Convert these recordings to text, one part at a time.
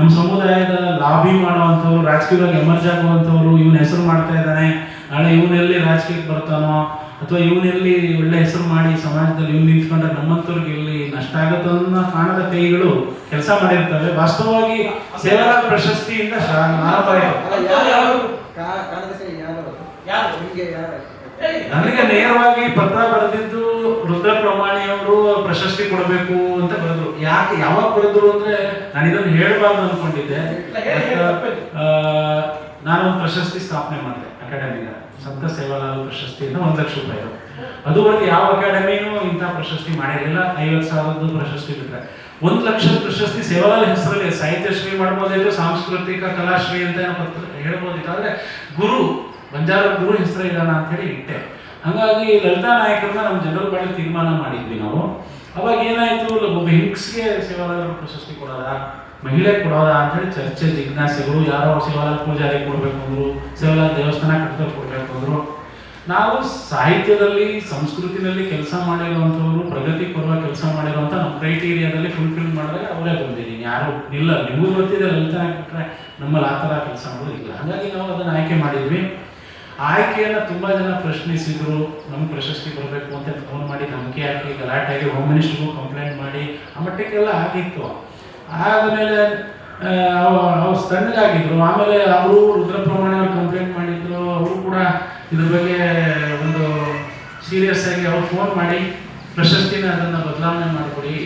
ನಮ್ಮ ಸಮುದಾಯದ ಲಾಬಿ ಮಾಡುವಂಥವ್ರು, ರಾಜಕೀಯವಾಗಿ ಎಮರ್ಜ್ ಆಗುವಂಥವ್ರು, ಇವನ ಹೆಸರು ಮಾಡ್ತಾ ಇದ್ದಾನೆ. ನಾಳೆ ಇವನೆಲ್ಲಿ ರಾಜಕೀಯಕ್ಕೆ ಬರ್ತಾನೋ, ಅಥವಾ ಇವನೆಲ್ಲಿ ಒಳ್ಳೆ ಹೆಸರು ಮಾಡಿ ಸಮಾಜದಲ್ಲಿ ಇವ್ನು ನಿಂತ್ಕೊಂಡ್ರೆ ನಮ್ಮಂಥವ್ರಿಗೆ ಇಲ್ಲಿ ನಷ್ಟ ಆಗುತ್ತೋ ಅನ್ನೋ ಕಾಣದ ಕೈಗಳು ಕೆಲಸ ಮಾಡಿರ್ತವೆ. ವಾಸ್ತವವಾಗಿ ಸೇವಾ ಪ್ರಶಸ್ತಿಯಿಂದ ನನಗೆ ನೇರವಾಗಿ ಪತ್ರ ಬರೆದಿದ್ದು ರುದ್ರ ಪ್ರಮಾಣಿಯವರು ಪ್ರಶಸ್ತಿ ಕೊಡಬೇಕು ಅಂತ ಬರೆದ್ರು. ಯಾಕೆ ಯಾವಾಗ ಬರೆದ್ರು ಅಂದ್ರೆ ನಾನು ಇದನ್ನು ಹೇಳಬಾರ್ದು ಅನ್ಕೊಂಡಿದ್ದೆ. ನಾನು ಪ್ರಶಸ್ತಿ ಸ್ಥಾಪನೆ ಮಾಡಿದೆ ಅಕಾಡೆಮಿನ ಸಂತ ಸೇವಾಲಾಲ್ ಪ್ರಶಸ್ತಿ ಅಂತ ಒಂದು ಲಕ್ಷ ರೂಪಾಯಿ. ಅದುವರೆಗೆ ಯಾವ ಅಕಾಡೆಮಿನೂ ಇಂಥ ಪ್ರಶಸ್ತಿ ಮಾಡಿರಲಿಲ್ಲ. ಐವತ್ತು ಸಾವಿರದ್ದು ಪ್ರಶಸ್ತಿ ಬಿಟ್ಟರೆ ಒಂದು ಲಕ್ಷ ಪ್ರಶಸ್ತಿ ಸೇವಾಲಾಲ್ ಹೆಸರಲ್ಲಿ ಸಾಹಿತ್ಯಶ್ರೀ ಮಾಡ್ಬೋದಿತ್ತು ಸಾಂಸ್ಕೃತಿಕ ಕಲಾಶ್ರೀ ಅಂತ ಏನೋ ಹೇಳ್ಬೋದಿತ್ತು. ಆದ್ರೆ ಗುರು ಬಂಜಾರ ಗುರು ಹೆಸರು ಇದಾನ ಅಂತ ಹೇಳಿ ಇಟ್ಟೆ. ಹಾಗಾಗಿ ಲಲಿತಾ ನಾಯಕರನ್ನ ನಮ್ಮ ಜನರಲ್ ಬಾಡಿ ತೀರ್ಮಾನ ಮಾಡಿದ್ವಿ ನಾವು. ಅವಾಗ ಏನಾಯಿತು ಒಬ್ಬ ಹಿಂಗ್ಸ್ಗೆ ಶಿವಾಲಯ ಪ್ರಶಸ್ತಿ ಕೊಡೋದಾ, ಮಹಿಳೆ ಕೊಡೋದಾ ಅಂತ ಹೇಳಿ ಚರ್ಚೆ, ಜಿಜ್ಞಾಸೆಗಳು, ಯಾರೋ ಸೇವಾಲಾಲ್ ಪೂಜಾರಿ ಕೊಡ್ಬೇಕು ಅಂದ್ರು ಸೇವಾಲಾಲ್ ದೇವಸ್ಥಾನ ಕಟ್ಟದ ಕೊಡ್ಬೇಕು ಅಂದ್ರು. ನಾವು ಸಾಹಿತ್ಯದಲ್ಲಿ, ಸಂಸ್ಕೃತಿನಲ್ಲಿ ಕೆಲಸ ಮಾಡಿರುವಂಥವ್ರು, ಪ್ರಗತಿ ಕೊಡುವ ಕೆಲಸ ಮಾಡಿರುವಂಥ ನಮ್ಮ ಕ್ರೈಟೀರಿಯಾದಲ್ಲಿ ಫುಲ್ಫಿಲ್ ಮಾಡಿದ್ರೆ ಅವರೇ ಬಂದಿದ್ದೀನಿ. ಯಾರು ಇಲ್ಲ, ನಿಮಗೂ ಗೊತ್ತಿದೆ, ಲಲಿತಾ ಬಿಟ್ರೆ ನಮ್ಮಲ್ಲಿ ಆ ಥರ ಕೆಲಸ ಮಾಡೋದು ಇಲ್ಲ. ಹಾಗಾಗಿ ನಾವು ಅದನ್ನು ಆಯ್ಕೆ ಮಾಡಿದ್ವಿ. ಆಯ್ಕೆಯನ್ನ ತುಂಬಾ ಜನ ಪ್ರಶ್ನಿಸಿದ್ರು, ನಮ್ಗೆ ಪ್ರಶಸ್ತಿ ಬರಬೇಕು ಅಂತ ಫೋನ್ ಮಾಡಿ ಧಮಕಿ ಹಾಕಿ ಗಲಾಟೆ ಆಗಿ ಹೋಮ್ ಮಿನಿಸ್ಟ್ರಿಗೂ ಕಂಪ್ಲೇಂಟ್ ಮಾಡಿ, ಆ ಮಟ್ಟಕ್ಕೆಲ್ಲ ಆಗಿತ್ತು. ಆದಮೇಲೆ ಅವ್ರು ತಣ್ಣಗಾಗಿದ್ರು ಆಮೇಲೆ ಅವರು ರುದ್ರ ಪ್ರಮಾಣ ಕಂಪ್ಲೇಂಟ್ ಮಾಡಿದ್ರು. ಅವರು ಕೂಡ ಇದ್ರ ಬಗ್ಗೆ ಒಂದು ಸೀರಿಯಸ್ ಆಗಿ ಅವ್ರು ಫೋನ್ ಮಾಡಿ, ಪ್ರಶಸ್ತಿನ ಅದನ್ನ ಬದಲಾವಣೆ ಮಾಡಿಕೊಡಿ.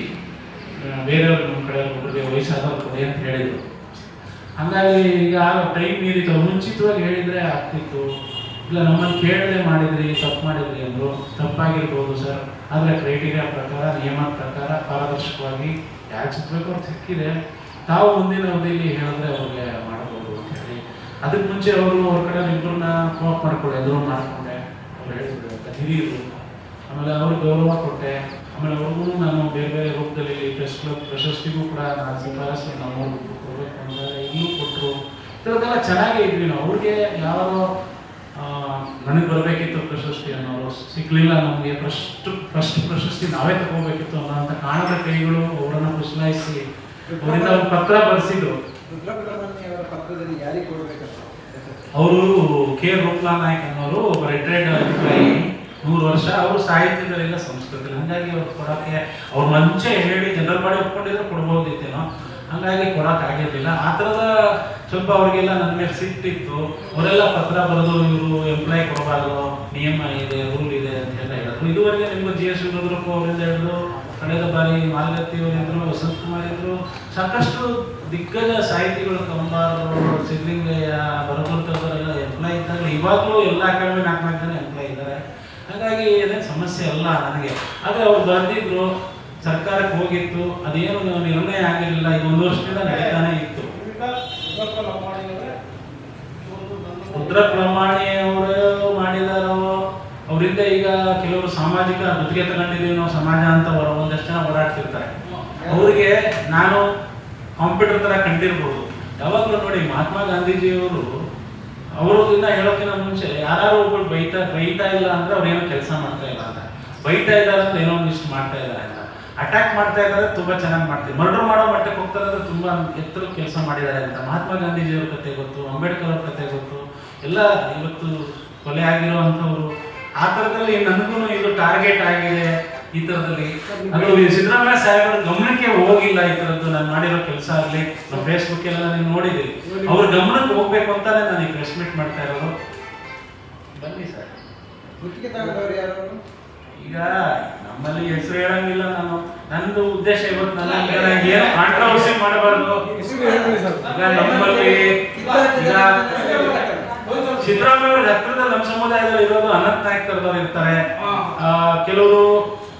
ಬೇರೆಯವ್ರು ನಮ್ಮ ಕಡೆ ಒಬ್ಬರಿಗೆ ವಯಸ್ಸಾದವ್ರು ಕೊಡಿ ಅಂತ ಹೇಳಿದ್ರು. ಹಂಗಾಗಿ ಈಗ ಟೈಮ್ ಮೀರಿತು ಮುಂಚಿತವಾಗಿ ಹೇಳಿದ್ರೆ ಆಗ್ತಿತ್ತು. ಇಲ್ಲ, ನಮ್ಮನ್ನು ಕೇಳದೆ ಮಾಡಿದ್ರಿ, ತಪ್ಪು ಮಾಡಿದ್ರಿ ಅಂದರು, ತಪ್ಪಾಗಿರ್ಬೋದು ಸರ್. ಆದರೆ ಕ್ರೈಟೀರಿಯಾ ಪ್ರಕಾರ ನಿಯಮ ಪ್ರಕಾರ ಪಾರದರ್ಶಕವಾಗಿ ಯಾರು ಸಿಗ್ಬೇಕು ಅವ್ರು ಸಿಕ್ಕಿದೆ. ತಾವು ಮುಂದಿನ ಅವಧಿಯಲ್ಲಿ ಹೇಳಿದ್ರೆ ಅವ್ರಿಗೆ ಮಾಡಬಹುದು ಅಂತ ಹೇಳಿ. ಅದಕ್ಕೆ ಮುಂಚೆ ಅವರು ಅವ್ರ ಕಡೆ ಇಬ್ಬರನ್ನ ಕೋಪ್ ಮಾಡ್ಕೊಳ್ಳಿ, ಎದುರು ಮಾಡಿಕೊಂಡೆ. ಅವ್ರು ಹೇಳಿದ್ರು, ಅಂತ ಹಿರಿಯರು ಆಮೇಲೆ ಅವ್ರಿಗೆ ಗೌರವ ಕೊಟ್ಟೆ. ಆಮೇಲೆ ಅವ್ರಿಗೂ ನಾನು ಬೇರೆ ಬೇರೆ ರೂಪದಲ್ಲಿ ಪ್ರೆಸ್ ಕ್ಲಬ್ ಪ್ರಶಸ್ತಿಗೂ ಕೂಡ ನಾನು ಶಿಫಾರಸು ನಾವು ಕೊಡಬೇಕು ಅಂದರೆ ಇಲ್ಲೂ ಕೊಟ್ಟರು ಇದರದ್ದೆಲ್ಲ ಚೆನ್ನಾಗೇ ಇದ್ವಿ ನಾವು. ಅವ್ರಿಗೆ ಯಾರೋ ನನಗೆ ಬರಬೇಕಿತ್ತು ಪ್ರಶಸ್ತಿ ಅನ್ನೋರು. ಸಿಗ್ಲಿಲ್ಲ ನಮಗೆ. ಫಸ್ಟ್ ಫಸ್ಟ್ ಪ್ರಶಸ್ತಿ ನಾವೇ ತಗೋಬೇಕಿತ್ತು ಅಂತ ಕಾಣದ ಕೈಗಳು ಅವರನ್ನು ಕುಸಲಾಯಿಸಿ ಅವರಿಂದ ಅವ್ರು ಪತ್ರ ಬರೆಸಿದ್ರು. ಅವರ ಕೆ ರೂಪ್ಲಾ ನಾಯ್ಕ್ ಅನ್ನೋರು ರಿಟೈರ್ಡ್ ನೂರು ವರ್ಷ ಅವರು ಸಾಹಿತ್ಯದಲ್ಲಿಲ್ಲ ಸಂಸ್ಕೃತಿ ಹಂಗಾಗಿ ಅವ್ರು ಕೊಡೋಕ್ಕೆ ಅವ್ರು ಮುಂಚೆ ಹೇಳಿ ಜನರ ಬಾಡಿ ಒಪ್ಕೊಂಡಿದ್ರೆ ಕೊಡ್ಬೋದಿತ್ತೇನೋ. ಹಂಗಾಗಿ ಕೊಡಕ್ ಆಗಿರ್ಲಿಲ್ಲ. ಆ ಥರದ ಸ್ವಲ್ಪ ಅವ್ರಿಗೆಲ್ಲ ನನ್ನ ಮೇಲೆ ಸಿಟ್ಟಿತ್ತು. ಅವರೆಲ್ಲ ಪತ್ರ ಬರೆದು ಇವರು ಎಂಪ್ಲಾಯ್ ಕೊಡಬಾರ್ದು, ನಿಯಮ ಇದೆ ರೂಲ್ ಇದೆ ಅಂತ ಎಲ್ಲ ಹೇಳಿದ್ರು ಇದುವರೆಗೆ ನಿಮ್ಗೆ ಜಿ ಎಸ್ ರುದ್ರಪ್ಪ ಅವರಿಂದ ಹೇಳಿದ್ರು ಕಳೆದ ಬಾರಿ ಮಾಲಗತ್ತಿ ಅವರಿದ್ರು ವಸಂತ್ ಕುಮಾರ್ ಇದ್ರು, ಸಾಕಷ್ಟು ದಿಗ್ಗಜ ಸಾಹಿತಿಗಳು ಕಂಬಾರರು ಸಿದ್ಲಿಂಗಯ್ಯ ಬರಗುಂತವರೆಲ್ಲ ಎಂಪ್ಲಾಯ್ ಇದ್ದಾರೆ ಇವಾಗಲೂ ಎಲ್ಲ ಅಕಾಡೆಮಿ ನಾಲ್ಕು ನಾಲ್ಕು ಜನ ಎಂಪ್ಲಾಯ್ ಇದ್ದಾರೆ. ಹಾಗಾಗಿ ಏನೇ ಸಮಸ್ಯೆ ಅಲ್ಲ ನನಗೆ. ಆದರೆ ಅವ್ರು ಬರೆದಿದ್ರು ಸರ್ಕಾರಕ್ಕೆ ಹೋಗಿತ್ತು, ಅದೇನು ನಿರ್ಣಯ ಆಗಿರಲಿಲ್ಲ, ಇದು ಒಂದು ವರ್ಷದಿಂದ ನಡೀತಾನೆ ಇತ್ತು. ರುದ್ರ ಪ್ರಮಾಣಿ ಅವರು ಮಾಡಿದಾರೋ, ಅವರಿಂದ ಈಗ ಕೆಲವರು ಸಾಮಾಜಿಕ ಗುತ್ತಿಗೆ ತಗೊಂಡಿದ್ದೀವಿ ನಾವು ಸಮಾಜ ಅಂತ ಒಂದಷ್ಟು ಜನ ಓಡಾಡ್ತಿರ್ತಾರೆ ಅವರಿಗೆ ನಾನು ಕಾಂಪ್ಯೂಟರ್ ತರ ಕಂಡಿರ್ಬೋದು. ಯಾವಾಗಲೂ ನೋಡಿ ಮಹಾತ್ಮ ಗಾಂಧೀಜಿಯವರು ಅವರಿಂದ ಹೇಳೋಕ್ಕಿಂತ ಮುಂಚೆ ಯಾರು ಒಬ್ಬರು ಬೈತಾ ಬೈತಾ ಇಲ್ಲ ಅಂದ್ರೆ ಅವ್ರು ಏನೋ ಕೆಲಸ ಮಾಡ್ತಾ ಇಲ್ಲ ಅಂತ. ಬೈತಾ ಇದ್ದಾರೆ ಅಂತ ಏನೋ ಒಂದಿಷ್ಟು ಮಾಡ್ತಾ ಇದ್ದಾರೆ. ಅಟ್ಯಾಕ್ ಮಾಡ್ತಾ ಇದ್ದಾರೆ ತುಂಬಾ ಚೆನ್ನಾಗಿ ಮಾಡ್ತೀವಿ. ಮರ್ಡರ್ ಮಾಡೋ ಮಟ್ಟಕ್ಕೆ ಹೋಗ್ತಾರೆ ಅಂದ್ರೆ ತುಂಬಾ ಎತ್ತರ ಕೆಲಸ ಮಾಡಿದ್ದಾರೆ ಅಂತ. ಮಹಾತ್ಮ ಗಾಂಧೀಜಿಯವ್ರ ಕತೆ ಗೊತ್ತು ಅಂಬೇಡ್ಕರ್ ಅವ್ರ ಕತೆ ಗೊತ್ತು. ಎಲ್ಲ ಇವತ್ತು ಕೊಲೆ ಆಗಿರುವಂಥವ್ರು. ಆ ಥರದಲ್ಲಿ ನನಗೂ ಇದು ಟಾರ್ಗೆಟ್ ಆಗಿದೆ ಈ ಥರದಲ್ಲಿ. ಸಿದ್ದರಾಮಯ್ಯ ಸಾಹೇಬರ ಗಮನಕ್ಕೆ ಹೋಗಿಲ್ಲ ಈ ಥರದ್ದು. ನಾನು ಮಾಡಿರೋ ಕೆಲಸ ಆಗಲಿ ನಮ್ಮ ಫೇಸ್ಬುಕ್ ಎಲ್ಲ ನೀವು ನೋಡಿದ್ದೀರಿ. ಅವ್ರ ಗಮನಕ್ಕೆ ಹೋಗ್ಬೇಕು ಅಂತಾನೆ ನಾನು ಈ ಪ್ರೆಸ್ ಮೀಟ್ ಮಾಡ್ತಾ ಇರೋದು. ಬನ್ನಿ ಸರ್. ಯಾರು? ಈಗ ನಮ್ಮಲ್ಲಿ ಹೆಸರು ಹೇಳಂಗಿಲ್ಲ ನಾನು. ನಂದು ಉದ್ದೇಶ ಇವತ್ತು ನನ್ನ ಏನು ಕಾಂಟ್ರವರ್ಸಿ ಮಾಡಬಾರ್ದು. ನಮ್ಮಲ್ಲಿ ಸಿದ್ದರಾಮಯ್ಯ ಹತ್ತಿರದ ನಮ್ಮ ಸಮುದಾಯದಲ್ಲಿ ಇರೋದು ಅನಂತ ನಾಯಕ್ ತರದವ್ರು ಇರ್ತಾರೆ. ಆ, ಕೆಲವರು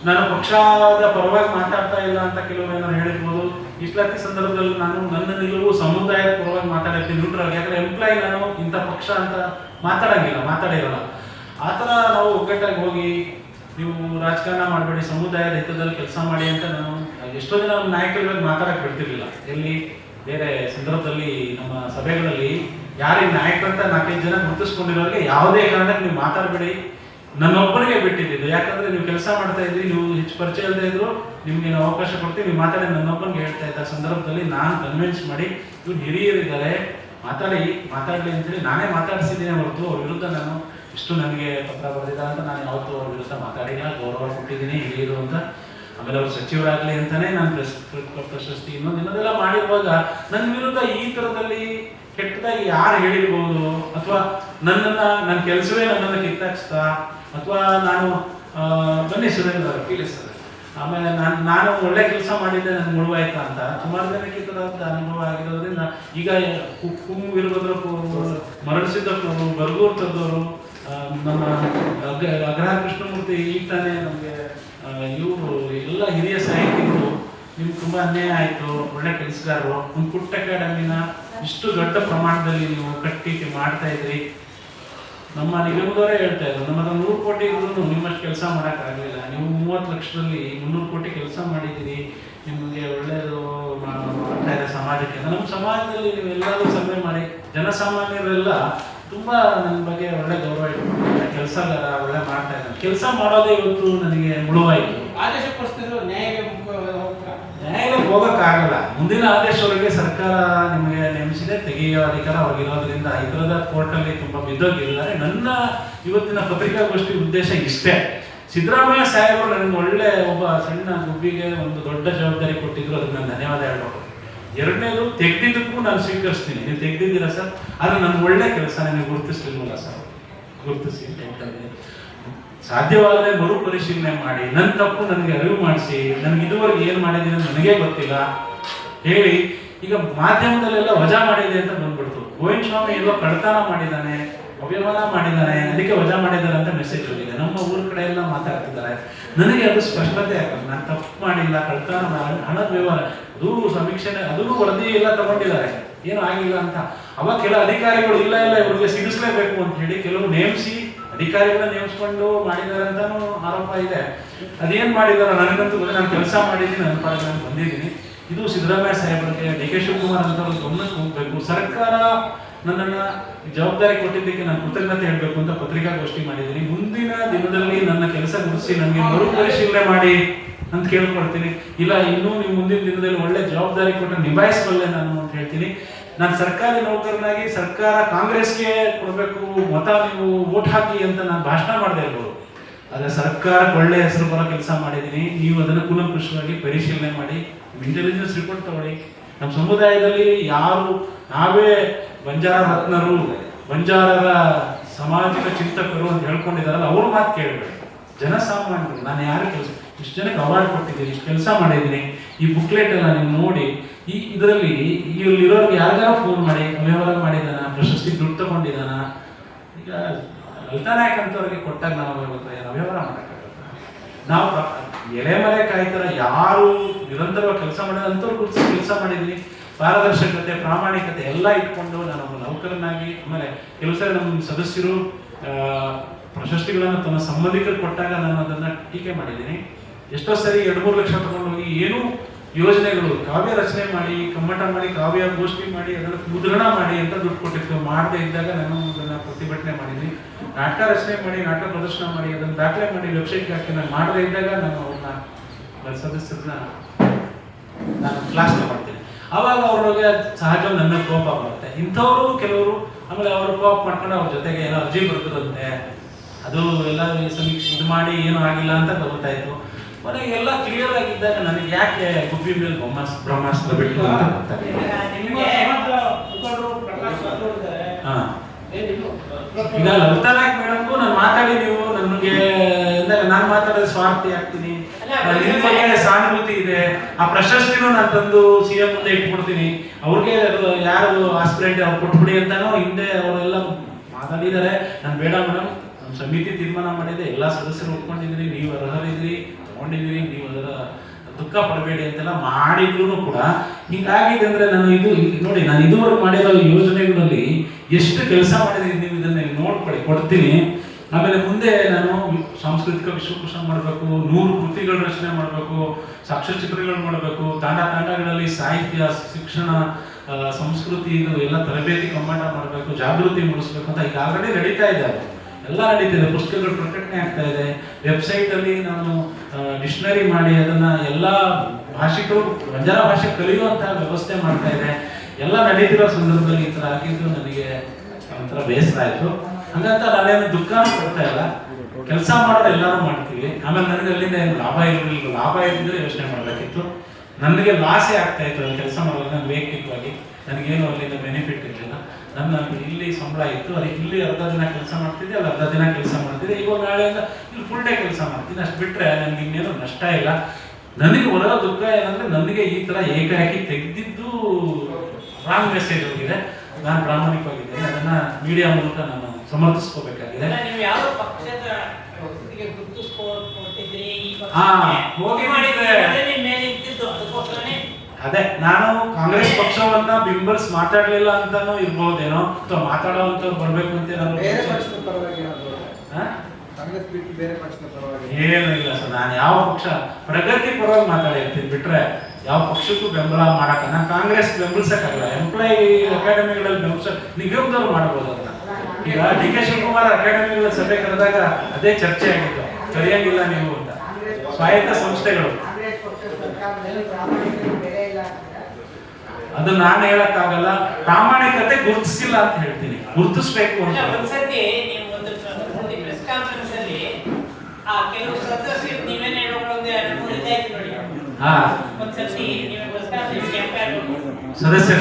ನಾನು ಪಕ್ಷದ ಪರವಾಗಿ ಮಾತಾಡ್ತಾ ಇಲ್ಲ ಅಂತ ಕೆಲವರು ಏನಾದ್ರು ಹೇಳಿರ್ಬೋದು. ಇಷ್ಟಾತಿ ಸಂದರ್ಭದಲ್ಲಿ ನಾನು ನನ್ನ ನಿಲುವು ಸಮುದಾಯದ ಪರವಾಗಿ ಮಾತಾಡಿರ್ತೀನಿ. ನ್ಯೂಟ್ರಲ್ ಯಾಕಂದ್ರೆ ಎಂಪ್ಲಾಯ್ ನಾನು ಇಂಥ ಪಕ್ಷ ಅಂತ ಮಾತಾಡಂಗಿಲ್ಲ ಮಾತಾಡಿರಲ್ಲ. ಆ ಥರ ನಾವು ಒಗ್ಗಟ್ಟಾಗಿ ಹೋಗಿ ನೀವು ರಾಜಕಾರಣ ಮಾಡಬೇಡಿ, ಸಮುದಾಯದ ಹಿತದಲ್ಲಿ ಕೆಲಸ ಮಾಡಿ ಅಂತ ನಾನು ಎಷ್ಟೋ ಜನ ನಮ್ಮ ನಾಯಕರ ಬಗ್ಗೆ ಮಾತಾಡಕ್ಕೆ ಬಿಡ್ತಿರ್ಲಿಲ್ಲ. ಎಲ್ಲಿ ಬೇರೆ ಸಂದರ್ಭದಲ್ಲಿ ನಮ್ಮ ಸಭೆಗಳಲ್ಲಿ ಯಾರಿಗೆ ನಾಯಕರು ಅಂತ ನಾಲ್ಕೈದು ಜನ ಗುರುತಿಸ್ಕೊಂಡಿರೋರಿಗೆ ಯಾವುದೇ ಕಾರಣಕ್ಕೆ ನೀವು ಮಾತಾಡಬೇಡಿ. ನನ್ನೊಬ್ಬರಿಗೆ ಬಿಟ್ಟಿದ್ದು ಯಾಕಂದ್ರೆ ನೀವು ಕೆಲಸ ಮಾಡ್ತಾ ಇದ್ರಿ, ನೀವು ಹೆಚ್ಚು ಪರಿಚಯ ಇಲ್ಲದೆ ಇದ್ರು ನಿಮ್ಗೆ ನಾವು ಅವಕಾಶ ಕೊಡ್ತೀವಿ ನೀವು ಮಾತಾಡಿ ನನ್ನೊಬ್ಬನಿಗೆ ಹೇಳ್ತಾ ಇದ್ದ ಸಂದರ್ಭದಲ್ಲಿ ನಾನು ಕನ್ವಿನ್ಸ್ ಮಾಡಿ ಇವ್ರು ಹಿರಿಯರಿದ್ದಾರೆ. ಮಾತಾಡಿ, ಮಾತಾಡಲಿ ಅಂತೇಳಿ ನಾನೇ ಮಾತಾಡಿಸಿದ್ದೀನಿ ಹೊರತು ಅವ್ರ ವಿರುದ್ಧ ನಾನು ಇಷ್ಟು ನನಗೆ ಪತ್ರ ಬರೆದಿಲ್ಲ ಅಂತ ನಾನು ಯಾವತ್ತೂ ಅವ್ರ ವಿರುದ್ಧ ಮಾತಾಡಿಲ್ಲ. ಗೌರವ ಕೊಟ್ಟಿದ್ದೀನಿ ಹೇಳಿದ್ರು ಅಂತ. ಆಮೇಲೆ ಅವ್ರು ಸಚಿವರಾಗಲಿ ಅಂತಾನೆ ನಾನು ಪ್ರಶ್- ಪ್ರಶಸ್ತಿ ಇನ್ನೊಂದು ಇನ್ನೊಂದೆಲ್ಲ ಮಾಡಿರುವಾಗ ನನ್ನ ವಿರುದ್ಧ ಈ ಥರದಲ್ಲಿ ಕೆಟ್ಟದಾಗಿ ಯಾರು ಹೇಳಿರ್ಬೋದು? ಅಥವಾ ನನ್ನನ್ನ, ನನ್ನ ಕೆಲಸವೇ ನನ್ನನ್ನು ಕಿತ್ತಾಕ್ಸ್ತಾ? ಅಥವಾ ನಾನು ಬನ್ನಿ ಸುರೇಂದ್ರ ಅವರು ಸರ್. ಆಮೇಲೆ ನಾನು ನಾನು ಒಳ್ಳೆ ಕೆಲಸ ಮಾಡಿದ್ದೆ ನನ್ನ ಮುಳುವಾಯ್ತಾ ಅಂತ. ಸುಮಾರು ಜನಕ್ಕೆ ಈ ಥರದ ಅನುಭವ ಆಗಿರೋದ್ರಿಂದ ಈಗ ಕು- ಕುಮ್ಮು ವೀರಭದ್ರಪ್ಪು ಬರಗೂರು ಬರ್ಗೂರ್ ತಂದವರು ನಮ್ಮ ಅಗ್ರ ಅಗ್ರಹ ಕೃಷ್ಣಮೂರ್ತಿ ಈಗ ತಾನೇ ನಮಗೆ ಇವರು ಎಲ್ಲ ಹಿರಿಯ ಸಾಹಿತಿಗಳು, ನಿಮ್ಗೆ ತುಂಬಾ ಅನ್ಯಾಯ ಆಯಿತು, ಒಳ್ಳೆ ಕೆಲಸಗಾರರು, ಒಂದು ಪುಟ್ಟ ಅಕಾಡೆಮಿನ ಇಷ್ಟು ದೊಡ್ಡ ಪ್ರಮಾಣದಲ್ಲಿ ನೀವು ಕಟ್ಟಿ ಮಾಡ್ತಾ ಇದ್ರಿ. ನಮ್ಮ ನಿಗಮದವರೇ ಹೇಳ್ತಾ ಇದ್ರು, ನಮ್ಮ ನೂರು ಕೋಟಿ ಇದ್ರು ನಿಮ್ಮಷ್ಟು ಕೆಲಸ ಮಾಡೋಕ್ಕಾಗಲಿಲ್ಲ. ನೀವು ಮೂವತ್ತು ಲಕ್ಷದಲ್ಲಿ ಮುನ್ನೂರು ಕೋಟಿ ಕೆಲಸ ಮಾಡಿದ್ದೀರಿ, ನಿಮಗೆ ಒಳ್ಳೆಯದು ಮಾಡ್ತಾ ಸಮಾಜಕ್ಕೆ. ನಮ್ಮ ಸಮಾಜದಲ್ಲಿ ನೀವೆಲ್ಲರೂ ಸಭೆ ಮಾಡಿ, ಜನಸಾಮಾನ್ಯರೆಲ್ಲ ತುಂಬಾ ನನ್ನ ಬಗ್ಗೆ ಒಳ್ಳೆ ಗೌರವ ಇಟ್ಕೊಂಡಿದ್ದಾರೆ ಕೆಲಸಗಾರ ಒಳ್ಳೆ ಮಾಡ್ತಾ ಇದ್ದಾರೆ. ಕೆಲಸ ಮಾಡೋದೇ ಇವತ್ತು ನನಗೆ ಮುಳುವಾಯಿತು ಆದೇಶ ಕೊಡ್ತಿದ್ರು ನ್ಯಾಯಾಲಯ ನ್ಯಾಯಾಲಯಕ್ಕೆ ಹೋಗಕ್ಕಾಗಲ್ಲ ಮುಂದಿನ ಆದೇಶವರೆಗೆ ಸರ್ಕಾರ ನಿಮಗೆ ನೇಮಿಸಿದೆ ತೆಗೆಯುವ ಅಧಿಕಾರ ಅವ್ರಿಗಿರೋದ್ರಿಂದ ಹೈದರಾಬಾದ್ ಕೋರ್ಟಲ್ಲಿ ತುಂಬ ಬಿದ್ದೋಗಿದ್ದಾರೆ. ನನ್ನ ಇವತ್ತಿನ ಪತ್ರಿಕಾಗೋಷ್ಠಿ ಉದ್ದೇಶ ಇಷ್ಟೇ. ಸಿದ್ದರಾಮಯ್ಯ ಸಾಹೇಬರು ನನಗೆ ಒಳ್ಳೆ ಒಬ್ಬ ಸಣ್ಣ ಗುಬ್ಬಿಗೆ ಒಂದು ದೊಡ್ಡ ಜವಾಬ್ದಾರಿ ಕೊಟ್ಟಿದ್ರು ಅದಕ್ಕೆ ನಾನು ಧನ್ಯವಾದ ಹೇಳ್ಬೇಕು ಎರಡನೇದು ತೆಗೆದಿದ್ದಕ್ಕೂ ನಾನು ಸ್ವೀಕರಿಸ್ತೀನಿ. ನೀವು ತೆಗೆದಿದ್ದೀರಾ ಸರ್? ಆದರೆ ನನ್ನ ಒಳ್ಳೆ ಕೆಲಸ ನನಗೆ ಗುರುತಿಸ್ಲಿಲ್ವಲ್ಲ ಸರ್. ಗುರುತಿಸಿ ಸಾಧ್ಯವಾದರೆ ಮರು ಪರಿಶೀಲನೆ ಮಾಡಿ. ನನ್ನ ತಪ್ಪು ನನಗೆ ಅರಿವು ಮಾಡಿಸಿ. ನನಗೆ ಇದುವರೆಗೆ ಏನು ಮಾಡಿದ್ದೀನಿ ನನಗೆ ಗೊತ್ತಿಲ್ಲ. ಹೇಳಿ. ಈಗ ಮಾಧ್ಯಮದಲ್ಲೆಲ್ಲ ವಜಾ ಮಾಡಿದೆ ಅಂತ ಬಂದ್ಬಿಡ್ತು. ಗೋವಿಂದ ಸ್ವಾಮಿ ಎಲ್ಲೋ ಕಡತನ ಮಾಡಿದ್ದಾನೆ, ಅವ್ಯವಹಾರ ಮಾಡಿದ್ದಾನೆ, ಅದಕ್ಕೆ ವಜಾ ಮಾಡಿದ್ದಾರೆ ಅಂತ ಮೆಸೇಜ್ ಹೋಗಿದೆ ನಮ್ಮ ಊರ ಕಡೆ ಎಲ್ಲ ಮಾತಾಡ್ತಿದ್ದಾರೆ. ನನಗೆ ಅದು ಸ್ಪಷ್ಟತೆ ಆಗಲ್ಲ. ನಾನು ತಪ್ಪು ಮಾಡಿಲ್ಲ ಕಳ್ತನ ಹಣದ ವ್ಯವಹಾರ. ಅದು ಸಮೀಕ್ಷೆ ಅದೂ ವರದಿ ಎಲ್ಲ ತಗೊಂಡಿದ್ದಾರೆ. ಏನು ಆಗಿಲ್ಲ ಅಂತ. ಅವಾಗ ಕೆಲ ಅಧಿಕಾರಿಗಳು, ಇಲ್ಲ ಇಲ್ಲ, ಇವ್ರಿಗೆ ಸಿಗಿಸ್ಲೇಬೇಕು ಅಂತ ಹೇಳಿ ಕೆಲವು ನೇಮಿಸಿ ಅಧಿಕಾರಿಗಳನ್ನ ನೇಮಿಸ್ಕೊಂಡು ಮಾಡಿದ್ದಾರೆ ಅಂತಾನು ಆರೋಪ ಇದೆ. ಅದೇನ್ ಮಾಡಿದಾರೆ? ನನಗಂತೂ ನಾನು ಕೆಲಸ ಮಾಡಿದ್ದೀನಿ, ನನ್ನ ಪಾಡಿಗೆ ಬಂದಿದ್ದೀನಿ. ಇದು ಸಿದ್ದರಾಮಯ್ಯ ಸಾಹೇಬರಿಗೆ, ಡಿ ಕೆ ಶಿವಕುಮಾರ್ ಅಂತ ಗಮನಕ್ಕೆ ಹೋಗ್ಬೇಕು. ಸರ್ಕಾರ ನನ್ನನ್ನ ಜವಾಬ್ದಾರಿ ಕೊಟ್ಟಿದ್ದಕ್ಕೆ ನಾನು ಕೃತಜ್ಞತೆ ಹೇಳಬೇಕು ಅಂತ ಪತ್ರಿಕಾಗೋಷ್ಠಿ ಮಾಡಿದ್ದೀನಿ. ಮುಂದಿನ ದಿನದಲ್ಲಿ ನನ್ನ ಕೆಲಸ ಗುರುತಿಸಿ ನನಗೆ ಮರುಪರಿಶೀಲನೆ ಮಾಡಿ. ಅಂತ ಕೇಳ್ಕೊಳ್ತೀನಿ. ಇಲ್ಲ, ಇನ್ನೂ ನೀವು ಮುಂದಿನ ದಿನದಲ್ಲಿ ಒಳ್ಳೆ ಜವಾಬ್ದಾರಿ ಕೊಟ್ಟು ನಿಭಾಯಿಸಬಲ್ಲೆ ನಾನು ಅಂತ ಹೇಳ್ತೀನಿ. ನಾನು ಸರ್ಕಾರಿ ನೌಕರನಾಗಿ ಸರ್ಕಾರ ಕಾಂಗ್ರೆಸ್ಗೆ ಕೊಡಬೇಕು, ಮತ ನೀವು ವೋಟ್ ಹಾಕಿ ಅಂತ ನಾನು ಭಾಷಣ ಮಾಡದೆ ಇರ್ಬೋದು. ಆದರೆ ಸರ್ಕಾರಕ್ಕೆ ಒಳ್ಳೆ ಹೆಸರು ಬರೋ ಕೆಲಸ ಮಾಡಿದ್ದೀನಿ. ನೀವು ಅದನ್ನು ಕೂಲಂಕುಷವಾಗಿ ಪರಿಶೀಲನೆ ಮಾಡಿ ಇಂಟೆಲಿಜೆನ್ಸ್ ರಿಪೋರ್ಟ್ ತಗೊಳ್ಳಿ. ನಮ್ಮ ಸಮುದಾಯದಲ್ಲಿ ಯಾರು, ನಾವೇ ಬಂಜಾರ ರತ್ನರು ಬಂಜಾರರ ಸಾಮಾಜಿಕ ಚಿಂತಕರು ಅಂತ ಹೇಳ್ಕೊಂಡಿದಾರಲ್ಲ ಅವ್ರ ಮಾತು ಕೇಳಬೇಡಿ. ಜನಸಾಮಾನ್ಯರು, ನಾನು ಯಾರು ಕೆಲಸ ಇಷ್ಟು ಜನಕ್ಕೆ ಅವಾರ್ಡ್ ಕೊಟ್ಟಿದ್ದೀನಿ ಇಷ್ಟು ಕೆಲಸ ಮಾಡಿದ್ದೀನಿ ಈ ಬುಕ್ಲೆಟ್ ಎಲ್ಲ ನೀವು ನೋಡಿ, ಈ ಇದರಲ್ಲಿ ಇಲ್ಲಿರೋರ್ಗೆ ಯಾರ್ಯಾರ ಫೋನ್ ಮಾಡಿ ಅವ್ಯವಹಾರ ಮಾಡಿದಾನ ಪ್ರಶಸ್ತಿ ದುಡ್ಡು ತಗೊಂಡಿದ್ದಾನ? ಈಗ ಲಲಿತಾ ನಾಯಕ್ ಅಂತವ್ರಿಗೆ ಕೊಟ್ಟಾಗ ನಾವು ಅವ್ಯವಹಾರ ಮಾಡೋಕ್ಕಾಗುತ್ತೆ ನಾವು ಎಲೆ ಮಲೆ ಕಾಯ್ತಾರ, ಯಾರು ನಿರಂತರವಾಗಿ ಕೆಲಸ ಮಾಡಿದ ಅಂಥವ್ರು ಕುರಿತು ಕೆಲಸ ಮಾಡಿದ್ದೀನಿ ಪಾರದರ್ಶಕತೆ, ಪ್ರಾಮಾಣಿಕತೆ ಎಲ್ಲ ಇಟ್ಕೊಂಡು ನಾನು ಒಬ್ಬ ನೌಕರನಾಗಿ, ಆಮೇಲೆ ಕೆಲಸ ನಮ್ಮ ಸದಸ್ಯರು ಪ್ರಶಸ್ತಿಗಳನ್ನು ತನ್ನ ಸಂಬಂಧಿಕರು ಕೊಟ್ಟಾಗ ನಾನು ಅದನ್ನು ಟೀಕೆ ಮಾಡಿದ್ದೀನಿ. ಎಷ್ಟೋ ಸರಿ ಎರಡು ಮೂರು ಲಕ್ಷ ತಗೊಂಡೋಗಿ ಏನು ಯೋಜನೆಗಳು, ಕಾವ್ಯ ರಚನೆ ಮಾಡಿ, ಕಮ್ಮಟ ಮಾಡಿ, ಕಾವ್ಯ ಗೋಷ್ಠಿ ಮಾಡಿ ಅದನ್ನು ಮುದ್ರಣ ಮಾಡಿ ಅಂತ ದುಡ್ಡು ಕೊಟ್ಟಿತ್ತು ಮಾಡದೇ ಇದ್ದಾಗ ನಾನು ಅದನ್ನ ಪ್ರತಿಭಟನೆ ಮಾಡಿದ್ವಿ ನಾಟಕ ರಚನೆ ಮಾಡಿ, ನಾಟಕ ಪ್ರದರ್ಶನ ಮಾಡಿ, ಅದನ್ನು ದಾಖಲೆ ಮಾಡಿ ವೆಬ್ಸೈಟ್ಗೆ ಹಾಕಿ, ನಾನು ಮಾಡದೇ ಇದ್ದಾಗ ನಾನು ಅವ್ರನ್ನ ಸದಸ್ಯರನ್ನ ನಾನು ಕ್ಲಾಸ್ ಮಾಡ್ತೀನಿ ಅವಾಗ ಅವ್ರಿಗೆ ಸಹಜ ನನ್ನ ಕೋಪ ಬರುತ್ತೆ. ಇಂಥವರು ಕೆಲವರು ಆಮೇಲೆ ಅವರು ಕೋಪ ಮಾಡ್ಕೊಂಡು ಅವ್ರ ಜೊತೆಗೆ ಏನೋ ಅರ್ಜಿ ಬರ್ತಿರುತ್ತೆ ಅದು ಎಲ್ಲ ಸಮೀಕ್ಷೆ ಇದು ಮಾಡಿ ಏನೂ ಆಗಿಲ್ಲ ಅಂತ ಗೊತ್ತಾಯ್ತು ಕೊನೆಗೆ ಎಲ್ಲ ಕ್ಲಿಯರ್ ಆಗಿದ್ದಾಗ ನನಗೆ ಯಾಕೆ ಗುಬ್ಬಿ ಮೇಲೆ ಬ್ರಹ್ಮಾಸ್ ಬ್ರಹ್ಮಾಸ್ತ್ರ ಬಿಟ್ಟು ಅಂತ. ನಿಮ್ಮ ಹಾ. ಈಗ ಲಲಿತಾ ನಾಯಕ್ ಮೇಡಮ್ಗೂ ನಾನು ಮಾತಾಡಿ ನೀವು ನನಗೆ ನಾನು ಮಾತಾಡೋದು ಸ್ವಾರ್ಥಿ ಆಗ್ತೀನಿ. ನಾನು ನಿಮ್ ಬಗ್ಗೆ ಸಹಾನುಭೂತಿ ಇದೆ. ಆ ಪ್ರಶಸ್ತಿನೂ ನಾನು ತಂದು ಸಿ ಎಂ ಮುಂದೆ ಇಟ್ಬಿಡ್ತೀನಿ. ಅವ್ರಿಗೆ ಯಾರು ಆಸ್ಪಿರೆಂಟ್ ಅವ್ರು ಕೊಟ್ಬಿಡಿ ಅಂತಾನೋ ಹಿಂದೆ ಅವರೆಲ್ಲ ಮಾತಾಡಿದ್ದಾರೆ. ನಾನು ಬೇಡ ಮೇಡಮ್ ನಮ್ಮ ಸಮಿತಿ ತೀರ್ಮಾನ ಮಾಡಿದೆ. ಎಲ್ಲ ಸದಸ್ಯರು ಒಪ್ಕೊಂಡಿದ್ರಿ ನೀವು ಅರ್ಹರಿದ್ದೀರಿ ತಗೊಂಡಿದ್ದೀರಿ ನೀವು ಅದರ ದುಃಖ ಪಡಬೇಡಿ ಅಂತೆಲ್ಲ ಮಾಡಿದ್ರು ಕೂಡ ಹಿಂಗಾಗಿದೆ ಅಂದ್ರೆ ನಾನು ಇದು ನೋಡಿ, ನಾನು ಇದುವರೆಗೆ ಮಾಡಿರೋ ಯೋಜನೆಗಳಲ್ಲಿ ಎಷ್ಟು ಕೆಲಸ ಮಾಡಿದ್ದೀನಿ ನೀವು ಇದನ್ನ ನೋಡ್ಕೊಳ್ಳಿ, ಕೊಡ್ತೀನಿ. ಆಮೇಲೆ ಮುಂದೆ ನಾನು ಸಾಂಸ್ಕೃತಿಕ ವಿಶ್ವಕೋಶ ಮಾಡಬೇಕು, ನೂರು ಕೃತಿಗಳ ರಚನೆ ಮಾಡಬೇಕು, ಸಾಕ್ಷ್ಯಚಿತ್ರಗಳು ಮಾಡಬೇಕು, ತಾಂಡ ತಾಂಡಗಳಲ್ಲಿ ಸಾಹಿತ್ಯ, ಶಿಕ್ಷಣ ಸಂಸ್ಕೃತಿ, ಇದು ಎಲ್ಲ ತರಬೇತಿ ಕಮ್ಮಟ ಮಾಡಬೇಕು, ಜಾಗೃತಿ ಮೂಡಿಸ್ಬೇಕು ಅಂತ ಈಗ ಆಲ್ರೆಡಿ ನಡೀತಾ ಇದೆ ಎಲ್ಲ ನಡೀತಿದೆ, ಪುಸ್ತಕಗಳು ಪ್ರಕಟಣೆ ಆಗ್ತಾ ಇದೆ. ವೆಬ್ಸೈಟ್ ಅಲ್ಲಿ ನಾನು ಡಿಕ್ಷನರಿ ಮಾಡಿ ಅದನ್ನ ಎಲ್ಲ ಭಾಷಿಕರು ಬಂಜಾರ ಭಾಷೆ ಕಲಿಯುವಂತಹ ವ್ಯವಸ್ಥೆ ಮಾಡ್ತಾ ಇದೆ. ಎಲ್ಲ ನಡೀತಿರೋ ಸಂದರ್ಭದಲ್ಲಿ ಈ ಥರ ಆಗಿದ್ದು ನನಗೆ ಒಂಥರ ಬೇಸರ ಆಯ್ತು. ಹಂಗಂತ ನಾನೇನು ದುಃಖನೂ ಪಡ್ತಾ ಇಲ್ಲ. ಕೆಲಸ ಮಾಡೋದು ಎಲ್ಲರೂ ಮಾಡ್ತೀವಿ. ಆಮೇಲೆ ನನಗೆ ಅಲ್ಲಿಂದ ಏನು ಲಾಭ ಇರಲಿಲ್ಲ. ಲಾಭ ಇದ್ದರೆ ಯೋಚನೆ ಮಾಡಬೇಕಿತ್ತು ನನಗೆ ಲಾಸೆ ಆಗ್ತಾ ಇತ್ತು ಅಲ್ಲಿ ಕೆಲಸ ಮಾಡುವಾಗ ನಾನು ವೈಯಕ್ತಿಕವಾಗಿ ನನಗೇನು ಅಲ್ಲಿಂದ ಬೆನಿಫಿಟ್ ಇರಲಿಲ್ಲ. ನನ್ನ ಇಲ್ಲಿ ಸಂಬಳ ಇತ್ತು ಅಲ್ಲಿ ಇಲ್ಲಿ ಅರ್ಧ ದಿನ ಕೆಲಸ ಮಾಡ್ತಿದ್ದೆ ಅಲ್ಲಿ ಅರ್ಧ ದಿನ ಕೆಲಸ ಮಾಡ್ತಿದ್ದೆ. ಇವಾಗ ನಾಳೆಯಿಂದ ಇಲ್ಲಿ ಫುಲ್ ಡೇ ಕೆಲಸ ಮಾಡ್ತೀನಿ. ಅಷ್ಟು ಬಿಟ್ಟರೆ ನನಗೆ ಇನ್ನೇನು ನಷ್ಟ ಇಲ್ಲ. ನನಗೆ ಬರೋ ದುಃಖ ಏನಂದ್ರೆ ನನಗೆ ಈ ಥರ ಏಕಾಕಿ ತೆಗೆದಿದ್ದು ರಾಂಗ್ ಮೆಸೇಜ್ ಹೋಗಿದೆ. ನಾನು ಪ್ರಾಮಾಣಿಕವಾಗಿದ್ದೇನೆ. ಅದನ್ನ ಮೀಡಿಯಾ ಮೂಲಕ ನಾನು ಸಮರ್ಥಿಸ್ಕೋಬೇಕಾಗಿದೆ. ಹೋಗಿ ನೀವು ಅದೇ ನಾನು ಕಾಂಗ್ರೆಸ್ ಪಕ್ಷವನ್ನ ಬಿಂಬಲ್ಸ್ ಮಾತಾಡ್ಲಿಲ್ಲ ಅಂತಾನು ಇರ್ಬಹುದೇನೋ ಅಥವಾ ಮಾತಾಡೋವಂಥವ್ರು ಬರ್ಬೇಕು ಅಂತ ನಾನು ಬೇರೆ ಪಕ್ಷದ ಪರವಾಗಿ ಏನಾದ್ರು ಕಾಂಗ್ರೆಸ್ ಬಿಟ್ಟು ಬೇರೆ ಪಕ್ಷದ ಪರವಾಗಿ? ಏನು ಸರ್ ನಾನು ಯಾವ ಪಕ್ಷ ಪ್ರಗತಿ ಪರವಾಗಿ ಮಾತಾಡಿರ್ತೀನಿ ಬಿಟ್ರೆ ಯಾವ ಪಕ್ಷಕ್ಕೂ ಬೆಂಬಲ ಮಾಡಕ್ಕ ನಾನು ಕಾಂಗ್ರೆಸ್ ಬೆಂಬಲಿಸಕ್ಕಾಗಲ್ಲ ಎಂಪ್ಲಾಯಿ ಅಕಾಡೆಮಿಗಳಲ್ಲಿ ಬೆಂಬಲಿಸ ನಿಗಮದವ್ರು ಮಾಡ್ಬೋದು ಅಂತ ಈಗ ಡಿ ಕೆ ಶಿವಕುಮಾರ್ ಅಕಾಡೆಮಿಗಳ ಸಭೆ ಕರೆದಾಗ ಅದೇ ಚರ್ಚೆ ಆಗಿತ್ತು ಸರಿಯಾಗಿಲ್ಲ ನೀವು ಅಂತ. ಸ್ವಾಯತ್ತ ಸಂಸ್ಥೆಗಳು ಕಾಂಗ್ರೆಸ್ ಪಕ್ಷದ ಸರ್ಕಾರದಲ್ಲಿ ಪ್ರಾಮಾಣಿಕರಿಗೆ ಬೆಲೆ ಇಲ್ಲ ಅಂತಾರೆ ಅದು ನಾನು ಹೇಳಕ್ಕಾಗಲ್ಲ. ಪ್ರಾಮಾಣಿಕತೆ ಗುರುತಿಸಿಲ್ಲ ಅಂತ ಹೇಳ್ತೀನಿ. ಗುರುತಿಸ್ಬೇಕು ಅಂತ ಒಂದ್ಸತಿ ನೀವು ಒಂದು ಒಂದು ಪ್ರೆಸ್ ಕಾನ್ಫರೆನ್ಸ್ ಅಲ್ಲಿ ಆ ಕೆಲವು ಸದಸ್ಯರು ನೀವೇನ್ ಹೇಳೋದು ಎರಡು ಮೂರು ಇದಾಯ್ತು ನೋಡಿ. ಹಾ. ಒಂದ್ಸತಿ ನೀವು ಪ್ರೆಸ್ ಕಾನ್ಫರೆನ್ಸ್ ಸದಸ್ಯರ.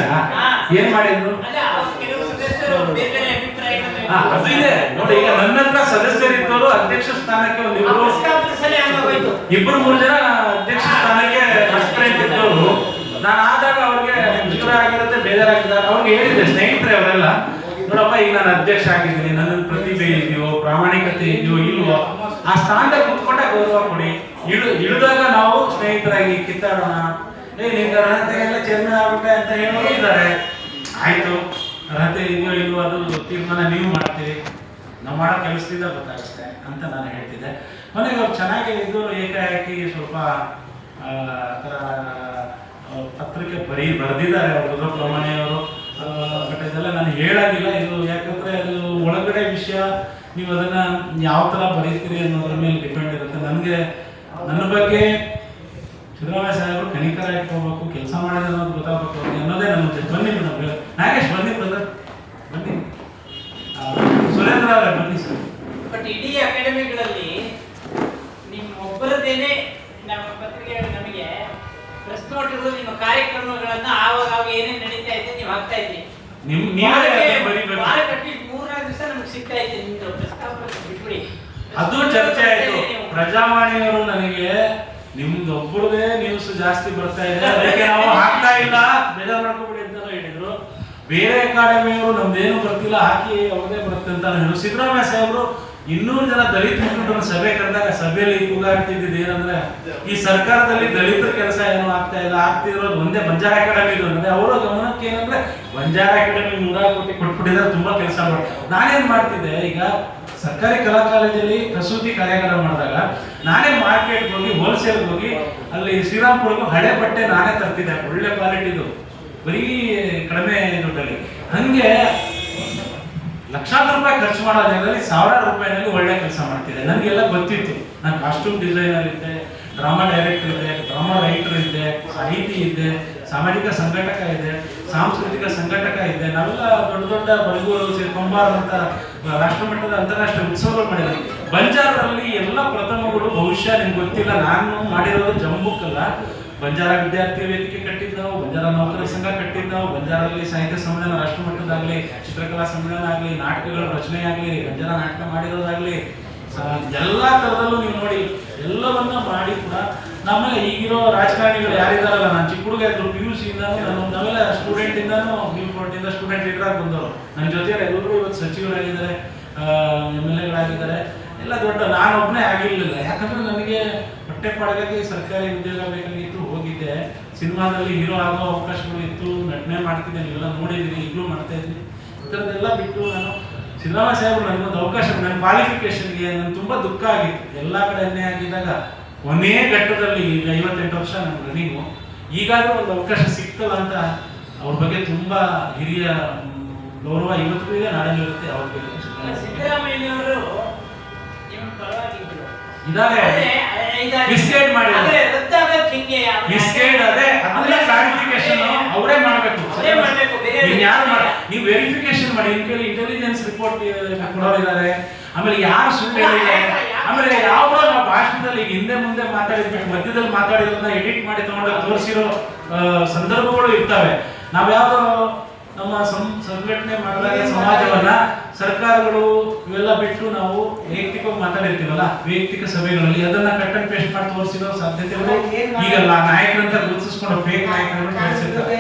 ಏನ್ ಮಾಡಿದ್ರು? ಅಲ್ಲ ಕೆಲವು ಸದಸ್ಯರು ಬೇರೆ ಬೇರೆ ಅಭಿಪ್ರಾಯಗಳನ್ನು ಅದು ಇದೆ. ನೋಡಿ ಈಗ ನನ್ನ ಹತ್ರ ಸದಸ್ಯರಿದ್ದವರು ಅಧ್ಯಕ್ಷ ಸ್ಥಾನಕ್ಕೆ ಒಂದು ಇಬ್ಬರು ಇಬ್ರು ಮೂರು ಜನ ಅಧ್ಯಕ್ಷ ಸ್ಥಾನಕ್ಕೆ ಅಷ್ಟೇ ಇದ್ದವರು ನಾನು ಆದಾಗ ಅವ್ರಿಗೆ ವಿಚಾರ ಆಗಿರುತ್ತೆ ಬೇಜಾರಾಗಿದ್ದಾರೆ. ಅವ್ರಿಗೆ ಹೇಳಿದ್ದೆ ಸ್ನೇಹಿತರೆ ಅವರೆಲ್ಲ ನೋಡಪ್ಪ ಈಗ ನಾನು ಅಧ್ಯಕ್ಷ ಆಗಿದ್ದೀನಿ ನನ್ನ ಪ್ರತಿಭೆ ಇದೆಯೋ ಪ್ರಾಮಾಣಿಕತೆ ಇದೆಯೋ ಇಲ್ವೋ ಆ ಸ್ಥಾನದಲ್ಲಿ ಕುತ್ಕೊಂಡ ಗೌರವ ಕೊಡಿ. ಇಳು ಇಳಿದಾಗ ನಾವು ಸ್ನೇಹಿತರಾಗಿ ಕಿತ್ತಾಡೋಣ. ಏ ನಿಮ್ಗೆ ಅರ್ಹತೆಗೆಲ್ಲ ಚೇರ್ಮನ್ ಆಗ್ಬಿಟ್ಟೆ ಅಂತ ಹೇಳೋರು ಇದ್ದಾರೆ. ಆಯ್ತು ಅರ್ಹತೆ ಇದೆಯೋ ಇಲ್ವೋ ಅದು ತೀರ್ಮಾನ ನೀವು ಮಾಡ್ತೀರಿ. ನಾವು ಮಾಡೋ ಕೆಲಸದಿಂದ ಗೊತ್ತಾಗುತ್ತೆ ಅಂತ ನಾನು ಹೇಳ್ತಿದ್ದೆ. ಮನೆಗೆ ಅವ್ರು ಚೆನ್ನಾಗಿ ಇದ್ದು ಏಕಾಏಕಿ ಸ್ವಲ್ಪ ಆ, ಥರ ಪತ್ರಿಕೆ ಬರೀ ಬರೆದಿದ್ದಾರೆ ಅವರು ರುದ್ರಪ್ರಮಾಣಿಯವರು ಬಟ್ ಇದೆಲ್ಲ ನಾನು ಹೇಳಾಗಿಲ್ಲ. ಇದು ಯಾಕಂದ್ರೆ ಅದು ಒಳಗಡೆ ವಿಷಯ, ನೀವು ಅದನ್ನ ಯಾವ ಥರ ಬರೀತೀರಿ ಅನ್ನೋದ್ರ ಮೇಲೆ ಡಿಪೆಂಡ್ ಇರುತ್ತೆ. ನನಗೆ, ನನ್ನ ಬಗ್ಗೆ ಸಿದ್ದರಾಮಯ್ಯ ಸಾಹೇಬರು ಕನಿಕರ ಇಟ್ಕೋಬೇಕು, ಕೆಲಸ ಮಾಡಿದ ಅನ್ನೋದು ಗೊತ್ತಾಗಬೇಕು ಅನ್ನೋದೇ ನನ್ನ ಉದ್ದೇಶ. ಬನ್ನಿ ಮೇಡಮ್ ನಾಗೇಶ್, ಬನ್ನಿ ಬ್ರದರ್ ಬನ್ನಿ. ಸುರೇಂದ್ರ ಅವರೇ, ಬನ್ನಿ ಸರ್. ಬಟ್ ಇಡೀ ಅಕಾಡೆಮಿಗಳಲ್ಲಿ ನಿಮ್ಮ ಒಬ್ಬರದೇನೆ ನಮ್ಮ ಪತ್ರಿಕೆಗಳು ನಮಗೆ ಪ್ರೆಸ್ ನಿಮ್ಮ ಕಾರ್ಯಕ್ರಮಗಳನ್ನ ಆವಾಗ ಆವಾಗ ಏನೇನು ನಡೀತಾ ಇದೆ ನೀವು ಹಾಕ್ತಾ ಇದ್ರಿ. ನಿಮ್ ನೀವೇ ಅದನ್ನ ಬರೀಬೇಕು. ವಾರಕ್ಕೆ ಮೂರ್ನಾಲ್ಕು ದಿವಸ ನಮ್ಗೆ ಸಿಗ್ತಾ ಇದೆ ನಿಮ್ದು ಪ್ರೆಸ್ ಕಾನ್ಫರೆನ್ಸ್ ಬಿಟ್ಬಿಡಿ. ಅದು ಚರ್ಚೆ ಆಯ್ತು. ಪ್ರಜಾವಾಣಿಯವರು ನನಗೆ ನಿಮ್ದು ಒಬ್ಬರದೇ ನ್ಯೂಸ್ ಜಾಸ್ತಿ ಬರ್ತಾ ಇದೆ. ಅದಕ್ಕೆ ನಾವು ಹಾಕ್ತಾ ಇಲ್ಲ. ಬೇಜಾರ್ ಮಾಡ್ಕೊಬಿಡಿ ಅಂತ ಹೇಳಿದ್ರು. ಬೇರೆ ಅಕಾಡೆಮಿಯವರು ನಮ್ದೇನು ಬರ್ತಿಲ್ಲ ಹಾಕಿ ಅವ್ರದೇ ಬರುತ್ತೆ ಅಂತ ಹೇಳಿದ್ರು. ಸಿದ್ದರಾಮಯ್ಯ ಸಾಹೇಬರು ಇನ್ನೂರು ಜನ ದಲಿತ ಮುಖಂಡರ ಸಭೆ ಕರೆದಾಗ ಸಭೆಯಲ್ಲಿ ಕೂಗಾಡ್ತಿದ್ದು ಏನಂದ್ರೆ, ಈ ಸರ್ಕಾರದಲ್ಲಿ ದಲಿತರ ಕೆಲಸ ಏನು ಆಗ್ತಾ ಇಲ್ಲ ಆಗ್ತಿರೋದು ಒಂದೇ ಬಂಜಾರ ಅಕಾಡೆಮಿ ಇದು ಅಂದ್ರೆ ಅವರ ಗಮನಕ್ಕೆ ಏನಂದ್ರೆ, ಬಂಜಾರ ಅಕಾಡೆಮಿ ನೂರ ಕೋಟಿ ಕೊಟ್ಬಿಟ್ಟಿದ್ರೆ ತುಂಬಾ ಕೆಲಸ ಮಾಡಿ ನಾನೇನ್ ಮಾಡ್ತಿದ್ದೆ, ಈಗ ಸರ್ಕಾರಿ ಕಲಾ ಕಾಲೇಜಲ್ಲಿ ಪ್ರಸೂತಿ ಕಾರ್ಯಾಗಾರ ಮಾಡಿದಾಗ, ನಾನೇ ಮಾರ್ಕೆಟ್ ಹೋಗಿ ಹೋಲ್ಸೇಲ್ ಹೋಗಿ, ಅಲ್ಲಿ ಶ್ರೀರಾಮ್ಪುರಕ್ಕೂ ಹಳೆ ಬಟ್ಟೆ ನಾನೇ ತರ್ತಿದ್ದೆ, ಒಳ್ಳೆ ಕ್ವಾಲಿಟಿದು ಬರೀ ಕಡಿಮೆ ದುಡ್ಡಲ್ಲಿ. ಹಂಗೆ ಲಕ್ಷಾಂತರ ರೂಪಾಯಿ ಖರ್ಚು ಮಾಡೋ ಜಾಗದಲ್ಲಿ ಸಾವಿರಾರು ರೂಪಾಯಿನಲ್ಲಿ ಒಳ್ಳೆ ಕೆಲಸ ಮಾಡ್ತಿದೆ. ನನಗೆಲ್ಲ ಗೊತ್ತಿತ್ತು. ನಾನು ಕಾಸ್ಟ್ಯೂಮ್ ಡಿಸೈನರ್ ಇದ್ದೆ ಡ್ರಾಮಾ ಡೈರೆಕ್ಟರ್ ಇದ್ದೆ ಡ್ರಾಮಾ ರೈಟರ್ ಇದ್ದೆ, ಸಾಹಿತಿ ಇದ್ದೆ, ಸಾಮಾಜಿಕ ಸಂಘಟಕ ಇದೆ ಸಾಂಸ್ಕೃತಿಕ ಸಂಘಟಕ ಇದೆ ನಾವೆಲ್ಲ ದೊಡ್ಡ ದೊಡ್ಡ ಬಡಗೂರು ಸೇರ್ಕೊಂಬಾರಂತ ಅಂತ ರಾಷ್ಟ್ರಮಟ್ಟದ ಅಂತಾರಾಷ್ಟ್ರೀಯ ಉತ್ಸವಗಳು ಮಾಡಿದ್ವಿ. ಬಂಜಾರರಲ್ಲಿ ಎಲ್ಲ ಪ್ರಥಮಗಳು ಬಹುಶಃ ನಿಮ್ಗೆ ಗೊತ್ತಿಲ್ಲ, ನಾನು ಮಾಡಿರೋದು ಜಂಬುಕ್ಕಲ್ಲ ಬಂಜಾರ ವಿದ್ಯಾರ್ಥಿ ವೇದಿಕೆ ಕಟ್ಟಿದ್ದು ನಾವು ಬಂಜಾರ ನೌಕರ ಸಂಘ ಕಟ್ಟಿದ್ದು ನಾವು ಬಂಜಾರಲ್ಲಿ ಸಾಹಿತ್ಯ ಸಮ್ಮೇಳನ ರಾಷ್ಟ್ರಮಟ್ಟದಾಗ್ಲಿ, ಚಿತ್ರಕಲಾ ಸಮ್ಮೇಳನ ಆಗಲಿ, ನಾಟಕಗಳ ರಚನೆ ಆಗಲಿ, ಬಂಜಾರ ನಾಟಕ ಮಾಡಿರೋದಾಗಲಿ ಎಲ್ಲ ತರದಲ್ಲೂ ನೀವು ನೋಡಿ, ಎಲ್ಲವನ್ನ ಮಾಡಿ ಕೂಡ ನಮಗೆ ಈಗಿರೋ ರಾಜಕಾರಣಿಗಳು ಯಾರಿದಾರಲ್ಲ, ನಾನು ಚಿಕ್ಕ ಹುಡುಗ ಇದ್ರು ಪಿ ಯು ಸಿ ನಾನು ಸ್ಟೂಡೆಂಟ್ ಇಂದಾನು ಇಂದ ಸ್ಟೂಡೆಂಟ್ ಲೀಡರ್ ಆಗಿ ಬಂದವರು ನನ್ನ ಜೊತೆ ಎಲ್ಲರೂ ಇವತ್ತು ಸಚಿವರಾಗಿದ್ದಾರೆ ಎಂ ಎಲ್ ಎಗಳಾಗಿದ್ದಾರೆ, ಎಲ್ಲ ದೊಡ್ಡ ನಾನೊಬ್ಬನೇ ಆಗಿರಲಿಲ್ಲ. ಯಾಕಂದ್ರೆ ನನಗೆ ಹೊಟ್ಟೆ ಪಡಗಾಗಿ ಸರ್ಕಾರಿ ಉದ್ಯೋಗ ಬೇಕಾಗಿತ್ತು ಹೋಗಿದ್ದೆ ಸಿನಿಮಾದಲ್ಲಿ ಹೀರೋ ಆಗೋ ಅವಕಾಶಗಳು ಇತ್ತು ನಟನೆ ಮಾಡ್ತಿದ್ದೆ ಎಲ್ಲ ನೋಡಿದ್ದೀನಿ ಈಗಲೂ ಮಾಡ್ತಾ ಇದ್ದೀನಿ ಈ ಥರದ್ದೆಲ್ಲ ಬಿಟ್ಟು ನಾನು ಸಿದ್ದರಾಮಯ್ಯ ಸಾಹೇಬರು ನನಗೊಂದು ಅವಕಾಶ ನನ್ನ ಕ್ವಾಲಿಫಿಕೇಶನ್ಗೆ ನನ್ನ ತುಂಬ ದುಃಖ ಆಗಿತ್ತು. ಎಲ್ಲ ಕಡೆ ಅನ್ಯಾಯ ಆಗಿದ್ದಾಗ ಕೊನೆಯ ಘಟ್ಟದಲ್ಲಿ ಈಗ ಐವತ್ತೆಂಟು ವರ್ಷ ನನ್ನ ರನ್ನಿಂಗು ಈಗಾಗಲೂ ಒಂದು ಅವಕಾಶ ಸಿಕ್ತಲ್ಲ ಅಂತ ಅವ್ರ ಬಗ್ಗೆ ತುಂಬ ಹಿರಿಯ ಗೌರವ ಇವತ್ತಿಗೂ ಇದೆ ನಾಳೆ ಇರುತ್ತೆ ಅವ್ರ ಬಗ್ಗೆ ಸಿದ್ದರಾಮಯ್ಯನವರು ನಿಮ್ಮ ಪರವಾಗಿದ್ರು ಇದಾರೆ ಅಂದ್ರೆ ಮಾಡಿದ್ದಾರೆ. ಆದ್ರೆ ಹಿಂಗೆ ಮಿಸ್ಗೈಡ್ ಅದೇ ಅದನ್ನ ಕ್ಲಾರಿಫಿಕೇಶನ್ ಅವರೇ ಮಾಡಬೇಕು. ಅವರೇ ಮಾಡಬೇಕು ಬೇರೆ ನೀವು ಯಾರು ಮಾಡಿ ನೀವು ವೆರಿಫಿಕೇಶನ್ ಮಾಡಿ ನಿಮ್ ಕೈಲಿ ಇಂಟೆಲಿಜೆನ್ಸ್ ರಿಪೋರ್ಟ್ ಕೊಡೋರಿದ್ದಾರೆ ಆಮೇಲೆ ಯಾರು ಸುಳ್ಳು ಹೇಳಿದೆ ಆಮೇಲೆ ಯಾವ್ದೋ ನಾವು ಭಾಷಣದಲ್ಲಿ ಈಗ ಹಿಂದೆ ಮುಂದೆ ಮಾತಾಡಿದ್ಬಿಟ್ಟು ಮಧ್ಯದಲ್ಲಿ ಮಾತಾಡಿರೋದನ್ನ ಎಡಿಟ್ ಮಾಡಿ ತಗೊಂಡು ತೋರಿಸಿರೋ ಸಂದರ್ಭಗಳು ಇರ್ತವೆ. ನಾವು ಯಾವ್ದೋ ನಮ್ಮ ಸಂ- ಸಂಘಟನೆ ಮಾಡಿದಾಗ ಸಮಾಜವನ್ನ ಸರ್ಕಾರಗಳು ಇವೆಲ್ಲ ಬಿಟ್ಟು ನಾವು ವೈಯಕ್ತಿಕವಾಗಿ ಮಾತಾಡಿರ್ತೀವಲ್ಲ ವೈಯಕ್ತಿಕ ಸಭೆಗಳಲ್ಲಿ ಅದನ್ನ ಕಟ್ ಅಂಡ್ ಪೇಸ್ಟ್ ಮಾಡಿ ತೋರಿಸಿರೋ ಸಾಧ್ಯತೆಗಳು ಈಗಲ್ಲ ನಾಯಕರಂತ ಗುರುತಿಸ್ಕೊಂಡು ಫೇಕ್ ನಾಯಕರನ್ನು ಕಳಿಸಿರ್ತಾರೆ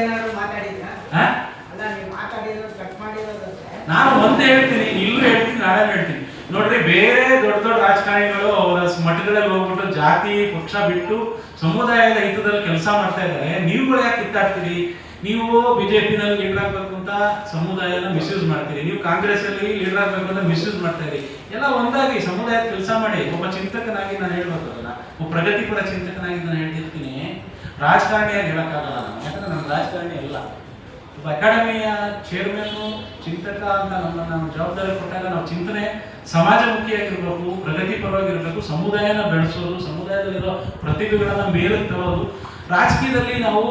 ನಾನು ಒಂದೇ ಹೇಳ್ತೀನಿ ಇಲ್ಲೂ ಹೇಳ್ತೀನಿ ನಾಳೆ ಹೇಳ್ತೀನಿ. ನೋಡ್ರಿ ಬೇರೆ ದೊಡ್ಡ ದೊಡ್ಡ ರಾಜಕಾರಣಿಗಳು ಅವರ ಮಠಗಳಲ್ಲಿ ಹೋಗ್ಬಿಟ್ಟು ಜಾತಿ ಪಕ್ಷ ಬಿಟ್ಟು ಸಮುದಾಯದ ಹಿತದಲ್ಲಿ ಕೆಲಸ ಮಾಡ್ತಾ ಇದ್ದಾರೆ. ನೀವುಗಳು ಯಾಕೆ ಕಿತ್ತಾಡ್ತೀರಿ? ನೀವು ಬಿಜೆಪಿನಲ್ಲಿ ಲೀಡರ್ ಆಗ್ಬೇಕು ಅಂತ ಸಮುದಾಯನ ಮಿಸ್ಯೂಸ್ ಮಾಡ್ತೀರಿ. ನೀವು ಕಾಂಗ್ರೆಸ್ ಅಲ್ಲಿ ಲೀಡರ್ ಆಗ್ಬೇಕು ಅಂತ ಮಿಸ್ಯೂಸ್ ಮಾಡ್ತಾ ಇದ್ದೀರಿ ಎಲ್ಲ ಒಂದಾಗಿ ಸಮುದಾಯದ ಕೆಲಸ ಮಾಡಿ. ಒಬ್ಬ ಚಿಂತಕನಾಗಿ ನಾನು ಹೇಳ್ಬೇಕಲ್ಲ ಒಬ್ಬ ಪ್ರಗತಿಪರ ಚಿಂತಕನಾಗಿ ನಾನು ಹೇಳ್ತಿರ್ತೀನಿ. ರಾಜಕಾರಣಿಯಾಗಿ ಹೇಳಕ್ಕಾಗಲ್ಲ ನಾನು. ಯಾಕಂದ್ರೆ ನಾನು ರಾಜಕಾರಣಿ ಅಲ್ಲ ಒಬ್ಬ ಅಕಾಡೆಮಿಯ ಚೇರ್ಮನ್ ಚಿಂತಕ ಅಂತ ನಮ್ಮ ನಾವು ಜವಾಬ್ದಾರಿ ಕೊಟ್ಟಾಗ ನಾವು ಚಿಂತನೆ ಸಮಾಜಮುಖಿಯಾಗಿರ್ಬೇಕು ಪ್ರಗತಿ ಪರವಾಗಿರ್ಬೇಕು ಸಮುದಾಯನ ಬೆಳೆಸೋದು, ಸಮುದಾಯದಲ್ಲಿರೋ ಪ್ರತಿಭೆಗಳನ್ನ ಮೇಲಕ್ಕೆ ತರೋದು. ರಾಜಕೀಯದಲ್ಲಿ ನಾವು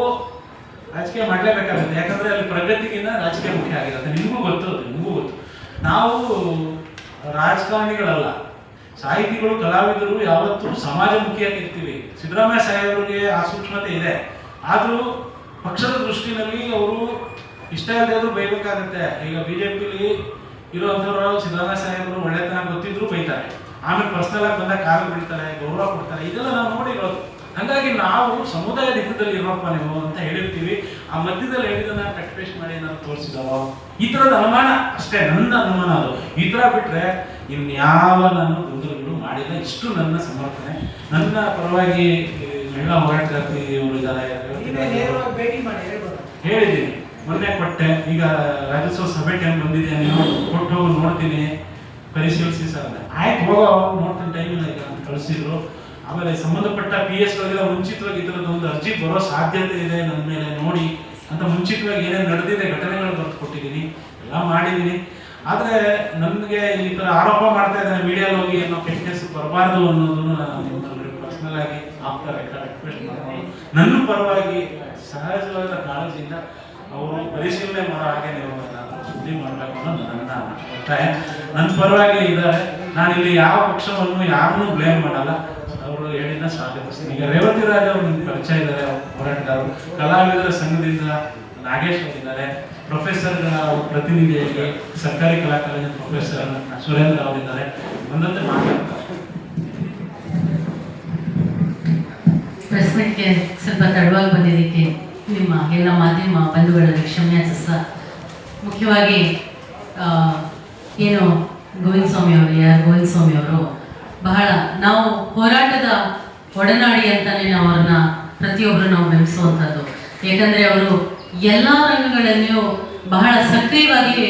ರಾಜಕೀಯ ಮಾಡಲೇಬೇಕಾಗುತ್ತೆ. ಯಾಕಂದ್ರೆ ಅಲ್ಲಿ ಪ್ರಗತಿಗಿಂತ ರಾಜಕೀಯ ಮುಖ್ಯ ಆಗಿರುತ್ತೆ ನಿಮಗೂ ಗೊತ್ತು ನಿಮಗೂ ಗೊತ್ತು. ನಾವು ರಾಜಕಾರಣಿಗಳಲ್ಲ. ಸಾಹಿತಿಗಳು, ಕಲಾವಿದರು ಯಾವತ್ತೂ ಸಮಾಜಮುಖಿಯಾಗಿರ್ತೀವಿ ಸಿದ್ದರಾಮಯ್ಯ ಸಾಹೇಬರಿಗೆ ಆ ಸೂಕ್ಷ್ಮತೆ ಇದೆ. ಆದರೂ ಪಕ್ಷದ ದೃಷ್ಟಿನಲ್ಲಿ ಅವರು ಇಷ್ಟ ಇಲ್ಲದೆ ಬೈಬೇಕಾಗುತ್ತೆ. ಈಗ ಬಿ ಜೆ ಪಿಲಿ ಇರೋಂಥವ್ರು ಸಿದ್ದರಾಮಯ್ಯ ಸಾಹೇಬರು ಒಳ್ಳೆತನ ಗೊತ್ತಿದ್ರು ಬೈತಾರೆ. ಆಮೇಲೆ ಪರ್ಸನಲ್ ಆಗಿ ಬಂದಾಗ ಕಾಲು ಬಿಡ್ತಾರೆ ಗೌರವ ಕೊಡ್ತಾರೆ. ಇದೆಲ್ಲ ನಾವು ನೋಡಿರೋದು. ಹಂಗಾಗಿ ನಾವು ಸಮುದಾಯ ಹಿತದಲ್ಲಿ ಇರೋಪ್ಪ ನೀವು ಅಂತ ಹೇಳಿರ್ತೀವಿ. ಆ ಮಧ್ಯದಲ್ಲಿ ಹೇಳಿದನ್ನ ಕಟ್ ಪೇಸ್ಟ್ ಮಾಡಿ ನಾವು ತೋರಿಸಿದವ ಈ ಥರದ ಅನುಮಾನ ಅಷ್ಟೇ ನನ್ನ ಅನುಮಾನ ಅದು. ಈ ಥರ ಬಿಟ್ರೆ ಇನ್ಯಾವ ನಾನು ಗೊಂದಲಗಳು ಮಾಡಿಲ್ಲ. ಇಷ್ಟು ನನ್ನ ಸಮರ್ಥನೆ. ನನ್ನ ಪರವಾಗಿ ಮಹಿಳಾ ಹೋರಾಟಗಾರ್ತಿ ಅವರು ಇದ್ದಾರೆ. ಹೇಳಿದ್ದೀನಿ. ಮೊನ್ನೆ ಕೊಟ್ಟೆ. ಈಗ ರಾಜ್ಯೋತ್ಸವ ಸಭೆ ಟೈಮ್ ಬಂದಿದೆ ನೀವು? ಕೊಟ್ಟು ನೋಡ್ತೀನಿ. ಪರಿಶೀಲಿಸಿ ಸರ್ ಆಯ್ತು ಹೋಗೋ ನೋಡ್ತೀನಿ. ಟೈಮ್ ಇಲ್ಲ ಈಗ ಅಂತ ಕಳಿಸಿದ್ರು. ಆಮೇಲೆ ಸಂಬಂಧಪಟ್ಟ ಪಿ ಎಸ್ ಮುಂಚಿತವಾಗಿ ಈ ಥರದ್ದು ಒಂದು ಅರ್ಜಿ ಬರೋ ಸಾಧ್ಯತೆ ಇದೆ ನನ್ನ ಮೇಲೆ ನೋಡಿ ಅಂತ ಮುಂಚಿತವಾಗಿ ಏನೇನು ನಡೆದಿದೆ, ಘಟನೆಗಳು ಬರೆದು ಕೊಟ್ಟಿದ್ದೀನಿ ಎಲ್ಲ ಮಾಡಿದ್ದೀನಿ. ಆದರೆ ನನಗೆ ಈ ಥರ ಆರೋಪ ಮಾಡ್ತಾ ಇದ್ದಾರೆ ಮೀಡಿಯಾ ಹೋಗಿ ಅನ್ನೋ ಫಿಟ್ನೆಸ್ ಬರಬಾರ್ದು ಅನ್ನೋದನ್ನು ನಾನು ಪರ್ಸ್ನಲ್ ಆಗಿ ಆಪ್ತ ರಿಕ್ವೆಸ್ಟ್ ಮಾಡ್ತೀನಿ. ನನ್ನ ಪರವಾಗಿ ಸಹಜವಾದ ಕಾಳಜಿಯಿಂದ ಅವರು ಪರಿಶೀಲನೆ ಮಾಡೋ ಹಾಗೆ ನೀವು ಸುದ್ದಿ ಮಾಡಬೇಕು ಅನ್ನೋದು ನನ್ನ ಒತ್ತಾಯ ನನ್ನ ಪರವಾಗಿ ಇದ್ದಾರೆ. ನಾನು ಇಲ್ಲಿ ಯಾವ ಪಕ್ಷವನ್ನು ಯಾರನ್ನೂ ಬ್ಲೇಮ್ ಮಾಡಲ್ಲ. ಅವರು ಹೇಳಿದ ಸ್ವಾಗತಿಸ್ತೀನಿ ಈಗ ರೇವತಿ ರಾಜ್ ಅವರು ಪರಿಚಯ ಇದ್ದಾರೆ ಹೋರಾಟಗಾರರು ಕಲಾವಿದರ ಸಂಘದಿಂದ ನಾಗೇಶ್ ಅವರಿದ್ದಾರೆ. ಪ್ರೊಫೆಸರ್ಗಳ ಪ್ರತಿನಿಧಿಯಾಗಿ ಸರ್ಕಾರಿ ಕಲಾ ಕಾಲೇಜಿನ ಪ್ರೊಫೆಸರ್ ಸುರೇಂದ್ರ ಅವರಿದ್ದಾರೆ. ಒಂದೊಂದೇ ಮಾತಾಡ್ತಾರೆ ಪ್ರೆಸ್ ಸ್ವಲ್ಪ ತಡವಾಗಿ ಬಂದಿದ್ದಕ್ಕೆ ನಿಮ್ಮ ಎಲ್ಲ ಮಾಧ್ಯಮ ಬಂಧುಗಳಲ್ಲಿ ಕ್ಷಮ್ಯಾಚಿಸ ಮುಖ್ಯವಾಗಿ ಏನು ಗೋವಿಂದ ಸ್ವಾಮಿ ಅವರು ಯಾರು ಗೋವಿಂದ ಸ್ವಾಮಿ ಅವರು ಬಹಳ ನಾವು ಹೋರಾಟದ ಒಡನಾಡಿ ಅಂತಾನೆ ನಾವು ಅವ್ರನ್ನ ಪ್ರತಿಯೊಬ್ಬರು ನಾವು ಬೆಂಬಿಸುವಂಥದ್ದು ಏಕೆಂದರೆ ಅವರು ಎಲ್ಲ ರಂಗಗಳಲ್ಲಿಯೂ ಬಹಳ ಸಕ್ರಿಯವಾಗಿ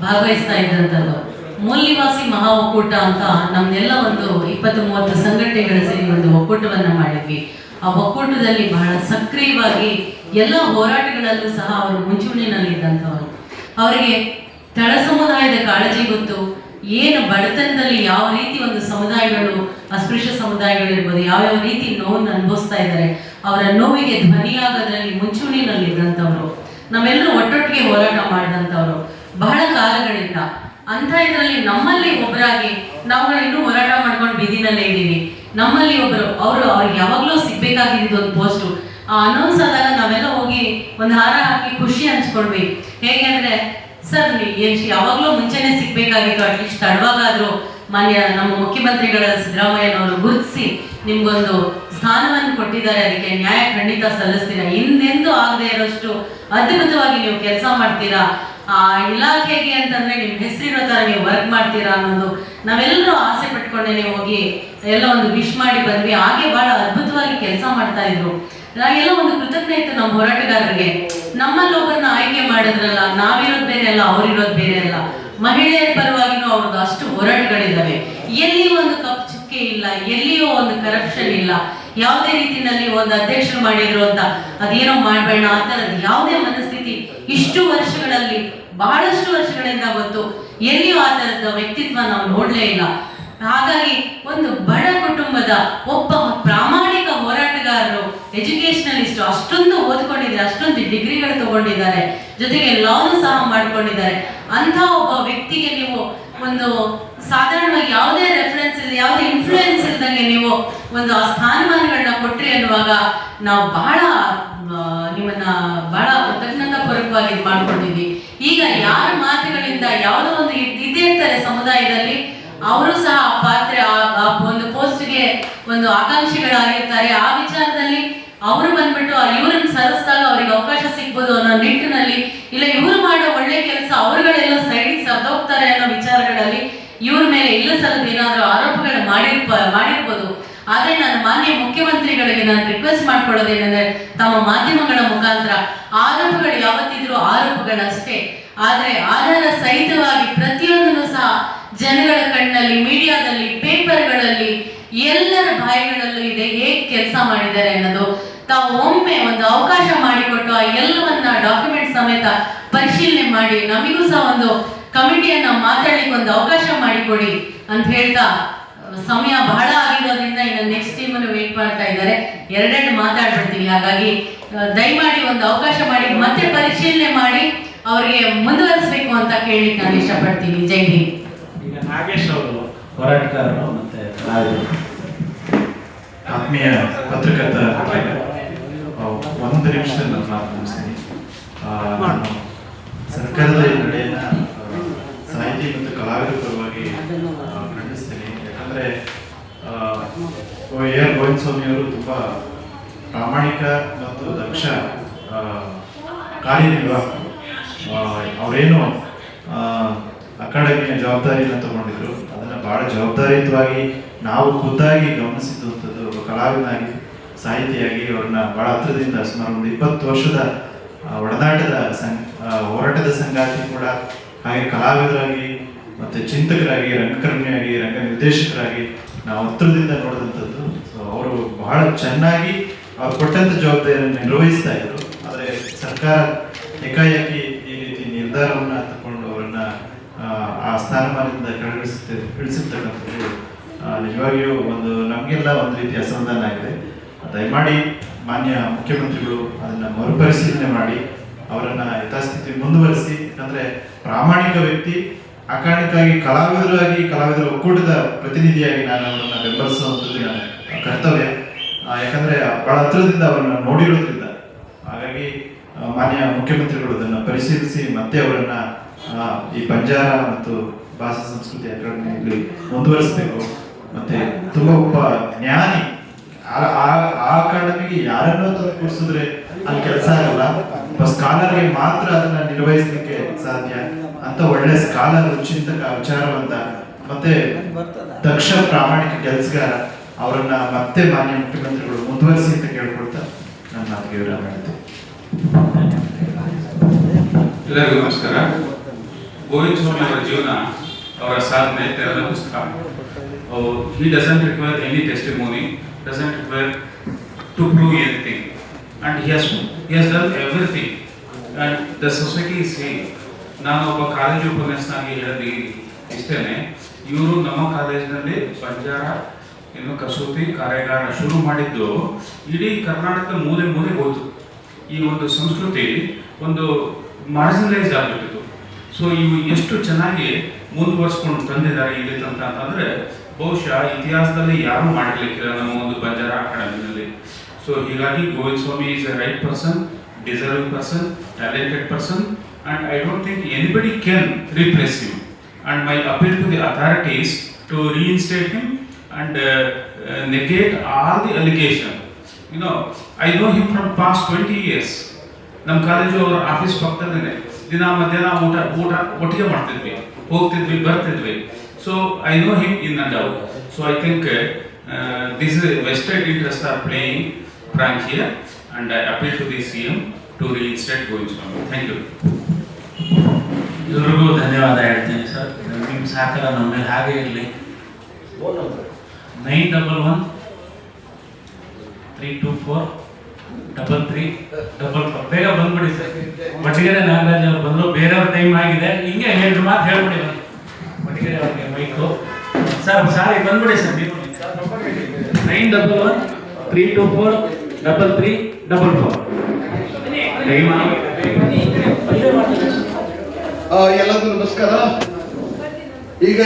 ಭಾಗವಹಿಸ್ತಾ ಇದ್ದಂಥದ್ದು ಮೂಲ್ಯವಾಸಿ ಮಹಾ ಒಕ್ಕೂಟ ಅಂತ ನಮ್ದೆಲ್ಲ ಒಂದು ಇಪ್ಪತ್ತು ಮೂವತ್ತು ಸಂಘಟನೆಗಳ ಸೇರಿ ಒಂದು ಒಕ್ಕೂಟವನ್ನು ಮಾಡಿದ್ವಿ. ಆ ಒಕ್ಕೂಟದಲ್ಲಿ ಬಹಳ ಸಕ್ರಿಯವಾಗಿ ಎಲ್ಲ ಹೋರಾಟಗಳಲ್ಲೂ ಸಹ ಅವರು ಮುಂಚೂಣಿನಲ್ಲಿ ಇದ್ದಂಥವರು ಅವರಿಗೆ ತಳ ಸಮುದಾಯದ ಕಾಳಜಿ ಗೊತ್ತು ಏನು ಬಡತನದಲ್ಲಿ ಯಾವ ರೀತಿ ಒಂದು ಸಮುದಾಯಗಳು, ಅಸ್ಪೃಶ್ಯ ಸಮುದಾಯಗಳಿರ್ಬೋದು ಯಾವ್ಯಾವ ರೀತಿ ನೋವನ್ನು ಅನುಭವಿಸ್ತಾ ಇದ್ದಾರೆ, ಅವರ ನೋವಿಗೆ ಧ್ವನಿಯಾಗೋದ್ರಲ್ಲಿ ಮುಂಚೂಣಿನಲ್ಲಿ ಇದ್ದಂಥವ್ರು ಒಟ್ಟೊಟ್ಟಿಗೆ ಹೋರಾಟ ಮಾಡಿದಂಥವ್ರು, ಬಹಳ ಕಾಲಗಳಿಂದ. ಅಂತ ಇದರಲ್ಲಿ ನಮ್ಮಲ್ಲಿ ಒಬ್ಬರಾಗಿ ನಾವುಗಳು ಇನ್ನೂ ಹೋರಾಟ ಮಾಡ್ಕೊಂಡು ಬೀದಿನಲ್ಲೇ ಇದ್ದೀವಿ. ನಮ್ಮಲ್ಲಿ ಒಬ್ಬರು ಅವರು ಅವ್ರಿಗೆ ಯಾವಾಗಲೂ ಸಿಗ್ಬೇಕಾಗಿದ್ದು ಒಂದು ಪೋಸ್ಟು. ಆ ಅನೌನ್ಸ್ ಆದಾಗ ನಾವೆಲ್ಲ ಹೋಗಿ ಒಂದು ಹಾರ ಹಾಕಿ ಖುಷಿ ಹಂಚ್ಕೊಂಡ್ವಿ. ಹೇಗೆ ಅಂದ್ರೆ ಸರ್ ಯಾವಾಗಲೂ ಮುಂಚೆನೆ ಸಿಗ್ಬೇಕಾಗಿತ್ತು ಅಟ್ಲೀಸ್ಟ್ ತಡವಾಗಾದ್ರೂ ಮಾನ್ಯ ನಮ್ಮ ಮುಖ್ಯಮಂತ್ರಿಗಳ ಸಿದ್ದರಾಮಯ್ಯನವರು ಗುರುತಿಸಿ ನಿಮ್ಗೊಂದು ಸ್ಥಾನವನ್ನು ಕೊಟ್ಟಿದ್ದಾರೆ. ಅದಕ್ಕೆ ನ್ಯಾಯ ಖಂಡಿತ ಸಲ್ಲಿಸ್ತೀರ? ಹಿಂದೆಂದೂ ಆಗದೆ ಇರೋಷ್ಟು ಅದ್ಭುತವಾಗಿ ನೀವು ಕೆಲಸ ಮಾಡ್ತೀರಾ? ಆ ಇಲಾಖೆಗೆ ಅಂತಂದ್ರೆ ನಿಮ್ ಹೆಸರಿರೋ ತರ ನೀವು ವರ್ಕ್ ಮಾಡ್ತೀರಾ ಅನ್ನೋದು ನಾವೆಲ್ಲರೂ ಆಸೆ ಪಟ್ಕೊಂಡೇನೆ ಹೋಗಿ ಎಲ್ಲ ಒಂದು ವಿಶ್ ಮಾಡಿ ಬಂದ್ವಿ. ಹಾಗೆ ಬಹಳ ಅದ್ಭುತವಾಗಿ ಕೆಲಸ ಮಾಡ್ತಾ ಇದ್ರು. ಎಲ್ಲ ಒಂದು ಕೃತಜ್ಞತೆ ನಮ್ಮ ಹೋರಾಟಗಾರರಿಗೆ. ನಮ್ಮಲ್ಲಿ ಒಬ್ಬರನ್ನ ಆಯ್ಕೆ ಮಾಡಿದ್ರಲ್ಲ, ನಾವಿರೋದು ಬೇರೆ ಅಲ್ಲ, ಅವ್ರಿರೋದ್ ಬೇರೆ ಅಲ್ಲ. ಮಹಿಳೆಯರ ಪರವಾಗಿನೂ ಅವ್ರದ್ದು ಅಷ್ಟು ಹೋರಾಟಗಳಿದ್ದಾವೆ. ಎಲ್ಲಿ ಒಂದು ಕಪ್ ಚುಕ್ಕೆ ಇಲ್ಲ, ಎಲ್ಲಿಯೂ ಒಂದು ಕರಪ್ಷನ್ ಇಲ್ಲ. ಯಾವುದೇ ರೀತಿಯಲ್ಲಿ ಒಂದು ಅಧ್ಯಕ್ಷರು ಮಾಡಿದ್ರು ಅಂತ ಅದೇನೋ ಮಾಡಬೇಡ ಅಂತ ಯಾವುದೇ ಮನಸ್ಥಿತಿ. ಇಷ್ಟು ವರ್ಷಗಳಲ್ಲಿ, ಬಹಳಷ್ಟು ವರ್ಷಗಳಿಂದ ಗೊತ್ತು, ಎಲ್ಲಿಯೂ ಆ ಥರದ ವ್ಯಕ್ತಿತ್ವ ನಾವು ನೋಡಲೇ ಇಲ್ಲ. ಹಾಗಾಗಿ ಒಂದು ಬಡ ಕುಟುಂಬದ ಒಬ್ಬ ಪ್ರಾಮಾಣಿಕ ಹೋರಾಟಗಾರರು ಎಜುಕೇಶನಲಿಸ್ಟ್ ಅಷ್ಟೊಂದು ಓದ್ಕೊಂಡಿದ್ದಾರೆ, ಅಷ್ಟೊಂದು ಡಿಗ್ರಿಗಳು ತಗೊಂಡಿದ್ದಾರೆ, ಜೊತೆಗೆ ಲಾನು ಸಹ ಮಾಡ್ಕೊಂಡಿದ್ದಾರೆ. ಅಂಥ ಒಬ್ಬ ವ್ಯಕ್ತಿಗೆ ನೀವು ಒಂದು ಸಾಧಾರಣವಾಗಿ ಯಾವುದೇ ರೆಫರೆನ್ಸ್ ಇಲ್ಲ ಯಾವುದೇ ಇನ್ಫ್ಲೂಯೆನ್ಸ್ ಇಲ್ದಂಗೆ ನೀವು ಒಂದು ಆ ಸ್ಥಾನಮಾನಗಳನ್ನ ಕೊಟ್ರಿ ಅನ್ನುವಾಗ ನಾವು ಬಹಳ ನಿಮ್ಮನ್ನ ಬಹಳ ಕೃತಜ್ಞತಾಪೂರ್ವಕವಾಗಿ ಪೂರ್ವಕವಾಗಿ ಮಾಡ್ಕೊಂಡಿದ್ವಿ. ಈಗ ಯಾರ ಮಾತುಗಳಿಂದ ಯಾವುದೋ ಒಂದು ಇದೇ ಸಮುದಾಯದಲ್ಲಿ ಅವರು ಸಹ ಆ ಪಾತ್ರೆ ಒಂದು ಪೋಸ್ಟ್ಗೆ ಒಂದು ಆಕಾಂಕ್ಷಿಗಳಾಗಿರ್ತಾರೆ. ಆ ವಿಚಾರದಲ್ಲಿ ಅವರು ಬಂದ್ಬಿಟ್ಟು ಇವ್ರನ್ನ ಸರಿಸಿದಾಗ ಅವ್ರಿಗೆ ಅವಕಾಶ ಸಿಗ್ಬೋದು ಅನ್ನೋ ನಿಟ್ಟಿನಲ್ಲಿ ಇಲ್ಲ, ಇವರು ಮಾಡೋ ಒಳ್ಳೆ ಕೆಲಸ ಅವರುಗಳೆಲ್ಲ ಸೈಡಿಗೆ ಸತ್ತೋಗ್ತಾರೆ ಅನ್ನೋ ವಿಚಾರಗಳಲ್ಲಿ ಇವ್ರ ಮೇಲೆ ಇಲ್ಲ ಸಲದ ಏನಾದರೂ ಆರೋಪಗಳು ಮಾಡಿರ್ಬ ಮಾಡಿರ್ಬೋದು. ಆದ್ರೆ ನಾನು ಮಾನ್ಯ ಮುಖ್ಯಮಂತ್ರಿಗಳಿಗೆ ನಾನು ರಿಕ್ವೆಸ್ಟ್ ಮಾಡ್ಕೊಳ್ಳೋದೇನೆಂದ್ರೆ ತಮ್ಮ ಮಾಧ್ಯಮಗಳ ಮುಖಾಂತರ ಆರೋಪಗಳು ಯಾವತ್ತಿದ್ರು ಆರೋಪಗಳಷ್ಟೇ. ಆದ್ರೆ ಆಧಾರ ಸಹಿತವಾಗಿ ಪ್ರತಿಯೊಂದನ್ನು ಸಹ ಜನಗಳ ಕಣ್ಣಲ್ಲಿ, ಮೀಡಿಯಾದಲ್ಲಿ, ಪೇಪರ್ಗಳಲ್ಲಿ ಎಲ್ಲರ ಬಾಯಿಗಳಲ್ಲೂ ಇದೆ ಹೇಗೆ ಕೆಲಸ ಮಾಡಿದ್ದಾರೆ ಅನ್ನೋದು. ತಾವು ಒಮ್ಮೆ ಒಂದು ಅವಕಾಶ ಮಾಡಿಕೊಟ್ಟು ಆ ಎಲ್ಲವನ್ನ ಡಾಕ್ಯುಮೆಂಟ್ ಸಮೇತ ಪರಿಶೀಲನೆ ಮಾಡಿ, ನಮಗೂ ಸಹ ಒಂದು ಕಮಿಟಿಯನ್ನ ಮಾತಾಡಲಿಕ್ಕೆ ಒಂದು ಅವಕಾಶ ಮಾಡಿಕೊಡಿ ಅಂತ ಹೇಳ್ತಾ, ಸಮಯ ಬಹಳ ಆಗಿರೋದ್ರಿಂದ ಇನ್ನು ನೆಕ್ಸ್ಟ್ ಅನ್ನು ವೇಟ್ ಮಾಡ್ತಾ ಇದ್ದಾರೆ. ಎರಡೆರಡು ಮಾತಾಡ್ಬಿಡ್ತೀವಿ ಹಾಗಾಗಿ ದಯಮಾಡಿ ಒಂದು ಅವಕಾಶ ಮಾಡಿ, ಮತ್ತೆ ಪರಿಶೀಲನೆ ಮಾಡಿ. ಅವರಿಗೆ ಮುಂದುವರಿಸಬೇಕು ಅಂತ ಕೇಳಲಿಕ್ಕೆ ನಾನು ಇಷ್ಟಪಡ್ತೀನಿ. ಜೈ ಹಿಂದ್. ಈಗ ನಾಗೇಶ್ ಅವರು ಹೋರಾಟಗಾರರು ಮತ್ತೆ ಆತ್ಮೀಯ ಪತ್ರಕರ್ತ ಒಂದು ನಿಮಿಷದಲ್ಲಿ ನಾನು ಮಾತನಾಡ್ತೀನಿ. ಸರ್ಕಾರದ ನಡೆಯನ್ನ ಸಾಹಿತಿ ಮತ್ತು ಕಲಾವಿದರ ಪರವಾಗಿ ಖಂಡಿಸ್ತೀನಿ. ಯಾಕಂದ್ರೆ ಎ ಆರ್ ಗೋವಿಂದ ಸ್ವಾಮಿ ಅವರು ತುಂಬಾ ಪ್ರಾಮಾಣಿಕ ಮತ್ತು ದಕ್ಷ ಕಾರ್ಯನಿರ್ವಾಹಕ. ಅವರೇನು ಅಕಾಡೆಮಿಯ ಜವಾಬ್ದಾರಿಯನ್ನು ತಗೊಂಡಿದ್ರು. ಅದನ್ನು ಬಹಳ ಜವಾಬ್ದಾರಿಯುತವಾಗಿ ನಾವು ಖುದ್ದಾಗಿ ಗಮನಿಸಿದಂಥದ್ದು ಒಬ್ಬ ಕಲಾವಿದನಾಗಿ, ಸಾಹಿತಿಯಾಗಿ ಅವ್ರನ್ನ ಬಹಳ ಹತ್ರದಿಂದ ಸುಮಾರು ಒಂದು ಇಪ್ಪತ್ತು ವರ್ಷದ ಒಡನಾಟದ ಸಂ ಹೋರಾಟದ ಸಂಗಾತಿ ಕೂಡ. ಹಾಗೆ ಕಲಾವಿದರಾಗಿ ಮತ್ತು ಚಿಂತಕರಾಗಿ, ರಂಗಕರ್ಮಿಯಾಗಿ ರಂಗ ನಿರ್ದೇಶಕರಾಗಿ ನಾವು ಹತ್ತಿರದಿಂದ ನೋಡಿದಂಥದ್ದು. ಸೊ ಅವರು ಬಹಳ ಚೆನ್ನಾಗಿ ಅವ್ರು ಕೊಟ್ಟಂಥ ಜವಾಬ್ದಾರಿಯನ್ನು ನಿರ್ವಹಿಸ್ತಾ ಇದ್ರು. ಆದರೆ ಸರ್ಕಾರ ಏಕಾಏಕಿ ನಿರ್ಧಾರವನ್ನ ತಗೊಂಡು ಅವರನ್ನ ಆ, ಸ್ಥಾನಮಾನದಿಂದ ಕೆಳಗಿಳಿಸುತ್ತೆ ಇಳಿಸಿರ್ತಕ್ಕಂಥದ್ದು ನಿಜವಾಗಿಯೂ ಒಂದು ನಮಗೆಲ್ಲ ಒಂದು ರೀತಿಯ ಅಸಮಾಧಾನ ಆಗಿದೆ. ದಯಮಾಡಿ ಮಾನ್ಯ ಮುಖ್ಯಮಂತ್ರಿಗಳು ಅದನ್ನ ಮರುಪರಿಶೀಲನೆ ಮಾಡಿ ಅವರನ್ನ ಯಥಾಸ್ಥಿತಿ ಮುಂದುವರಿಸಿ ಯಾಕಂದ್ರೆ ಪ್ರಾಮಾಣಿಕ ವ್ಯಕ್ತಿ ಅಕಾರಣಕ್ಕಾಗಿ ಕಲಾವಿದರಾಗಿ ಕಲಾವಿದರ ಒಕ್ಕೂಟದ ಪ್ರತಿನಿಧಿಯಾಗಿ ನಾನು ಅವರನ್ನ ಬೆಂಬಲಿಸುವಂಥದ್ದು ನನ್ನ ಕರ್ತವ್ಯ. ಯಾಕಂದ್ರೆ ಬಹಳ ಹತ್ರದಿಂದ ಅವರನ್ನ ನೋಡಿರೋದ್ರಿಂದ. ಹಾಗಾಗಿ ಮಾನ್ಯ ಮುಖ್ಯಮಂತ್ರಿಗಳು ಅದನ್ನ ಪರಿಶೀಲಿಸಿ ಮತ್ತೆ ಅವರನ್ನ ಈ ಬಂಜಾರ ಮತ್ತು ಭಾಷಾ ಸಂಸ್ಕೃತಿ ಅಕಾಡೆಮಿಯಲ್ಲಿ ಮುಂದುವರಿಸಬೇಕು. ಮತ್ತೆ ತುಂಬಾ ಒಬ್ಬ ಜ್ಞಾನಿ. ಆ- ಅಕಾಡೆಮಿಗೆ ಯಾರನ್ನೋ ತಂದು ಕೂರಿಸಿದ್ರೆ ಅಲ್ಲಿ ಕೆಲಸ ಆಗಲ್ಲ. ಒಬ್ಬ ಸ್ಕಾಲರ್ಗೆ ಮಾತ್ರ ಅದನ್ನ ನಿರ್ವಹಿಸಲಿಕ್ಕೆ ಸಾಧ್ಯ. ಅಂತ ಒಳ್ಳೆ ಸ್ಕಾಲರ್ ಚಿಂತಕ ವಿಚಾರವಂತ, ಮತ್ತೆ ದಕ್ಷ ಪ್ರಾಮಾಣಿಕ ಕೆಲಸಗಾರ ಅವರನ್ನ ಮತ್ತೆ ಮಾನ್ಯ ಮುಖ್ಯಮಂತ್ರಿಗಳು ಮುಂದುವರಿಸಿ ಅಂತ ಕೇಳ್ಕೊಳ್ತಾ ನನ್ನ ಮಾತಿಗೆ ವಿರಾಮ ಎಲ್ಲರಿಗೂ ನಮಸ್ಕಾರ. ಗೋವಿಂದ ಸ್ವಾಮಿ ಅವರ ಜೀವನ, ಅವರ ಸಾಧನೆ ತೆರೆದ ಪುಸ್ತಕ. He doesn't require any testimony doesn't require to prove anything and he has he has done everything and the society is same ನಾನು ಒಬ್ಬ ಕಾಲೇಜು ಉಪನ್ಯಾಸನಾಗಿ ಹೇಳಲಿ ಇಷ್ಟೇನೆ. ಇವರು ನಮ್ಮ ಕಾಲೇಜಿನಲ್ಲಿ ಬಂಜಾರ, ಇನ್ನು ಕಸೂತಿ ಕಾರ್ಯಾಗಾರ ಶುರು ಮಾಡಿದ್ದು, ಇಡೀ ಕರ್ನಾಟಕದ ಮೂಲೆ ಮೂಲೆ ಹೋಯ್ತು. ಈ ಒಂದು ಸಂಸ್ಕೃತಿ ಒಂದು ಮಾರ್ಜಿನಲೈಸ್ ಆಗಿಬಿಟ್ಟಿತ್ತು. ಸೊ ಇವು ಎಷ್ಟು ಚೆನ್ನಾಗಿ ಮುಂದುವರ್ಸ್ಕೊಂಡು ತಂದಿದ್ದಾರೆ ಇಲ್ಲಿ ಅಂತ ಅಂತಂದ್ರೆ, ಬಹುಶಃ ಇತಿಹಾಸದಲ್ಲಿ ಯಾರು ಮಾಡಿರ್ಲಿಕ್ಕಿಲ್ಲ ನಮ್ಮ ಒಂದು ಬಂಜಾರ ಅಕಾಡೆಮಿನಲ್ಲಿ. ಸೊ ಹೀಗಾಗಿ Govinda Swami is a right person deserving person talented person and I don't think anybody can replace him and my appeal to the authorities to reinstate him and negate all the all the no I know, I from him twenty years 20 years. ನಮ್ಮ college ಅವರ office ಪಕ್ಕದಲ್ಲೇ ದಿನ ಮಧ್ಯಾಹ್ನ ಊಟ ಊಟ ಒಟ್ಟಿಗೆ ಮಾಡ್ತಿದ್ವಿ. ಹೋಗ್ತಿದ್ವಿ ಬರ್ತಿದ್ವಿ. So I know him in and out so I think this vested interest are playing frank here and I appeal to the C M to reinstate going Swami thank you ಎಲ್ರಿಗೂ ಧನ್ಯವಾದ ಹೇಳ್ತೀನಿ ಸರ್. ನಿಮ್ಮ ಸಹಕಾರ ನಮ್ಮ ಮೇಲೆ ಹಾಗೆ ಇರಲಿ. Nine double one three two four double three double four ಬೇಗ ಬಂದ್ಬಿಡಿ ಸರ್. ಒಟ್ಟಿಗೆರೆ ನಾಗರಾಜ್ ಅವ್ರು ಬಂದರು. ಬೇರೆಯವ್ರ ಟೈಮ್ ಆಗಿದೆ. ಹಿಂಗೆ ಎರಡು ಮಾತು ಹೇಳ್ಬಿಡಿ ಬನ್ನಿ. ಒಟ್ಟಿಗೆರೆ ಅವ್ರಿಗೆ ಮೈಕು. ಸರ್, ಸಾರಿ, ಬಂದ್ಬಿಡಿ ಸರ್, ನೀವು. Nine double one three two four double three double four time ಎಲ್ಲರಿಗೂ ನಮಸ್ಕಾರ. ಈಗ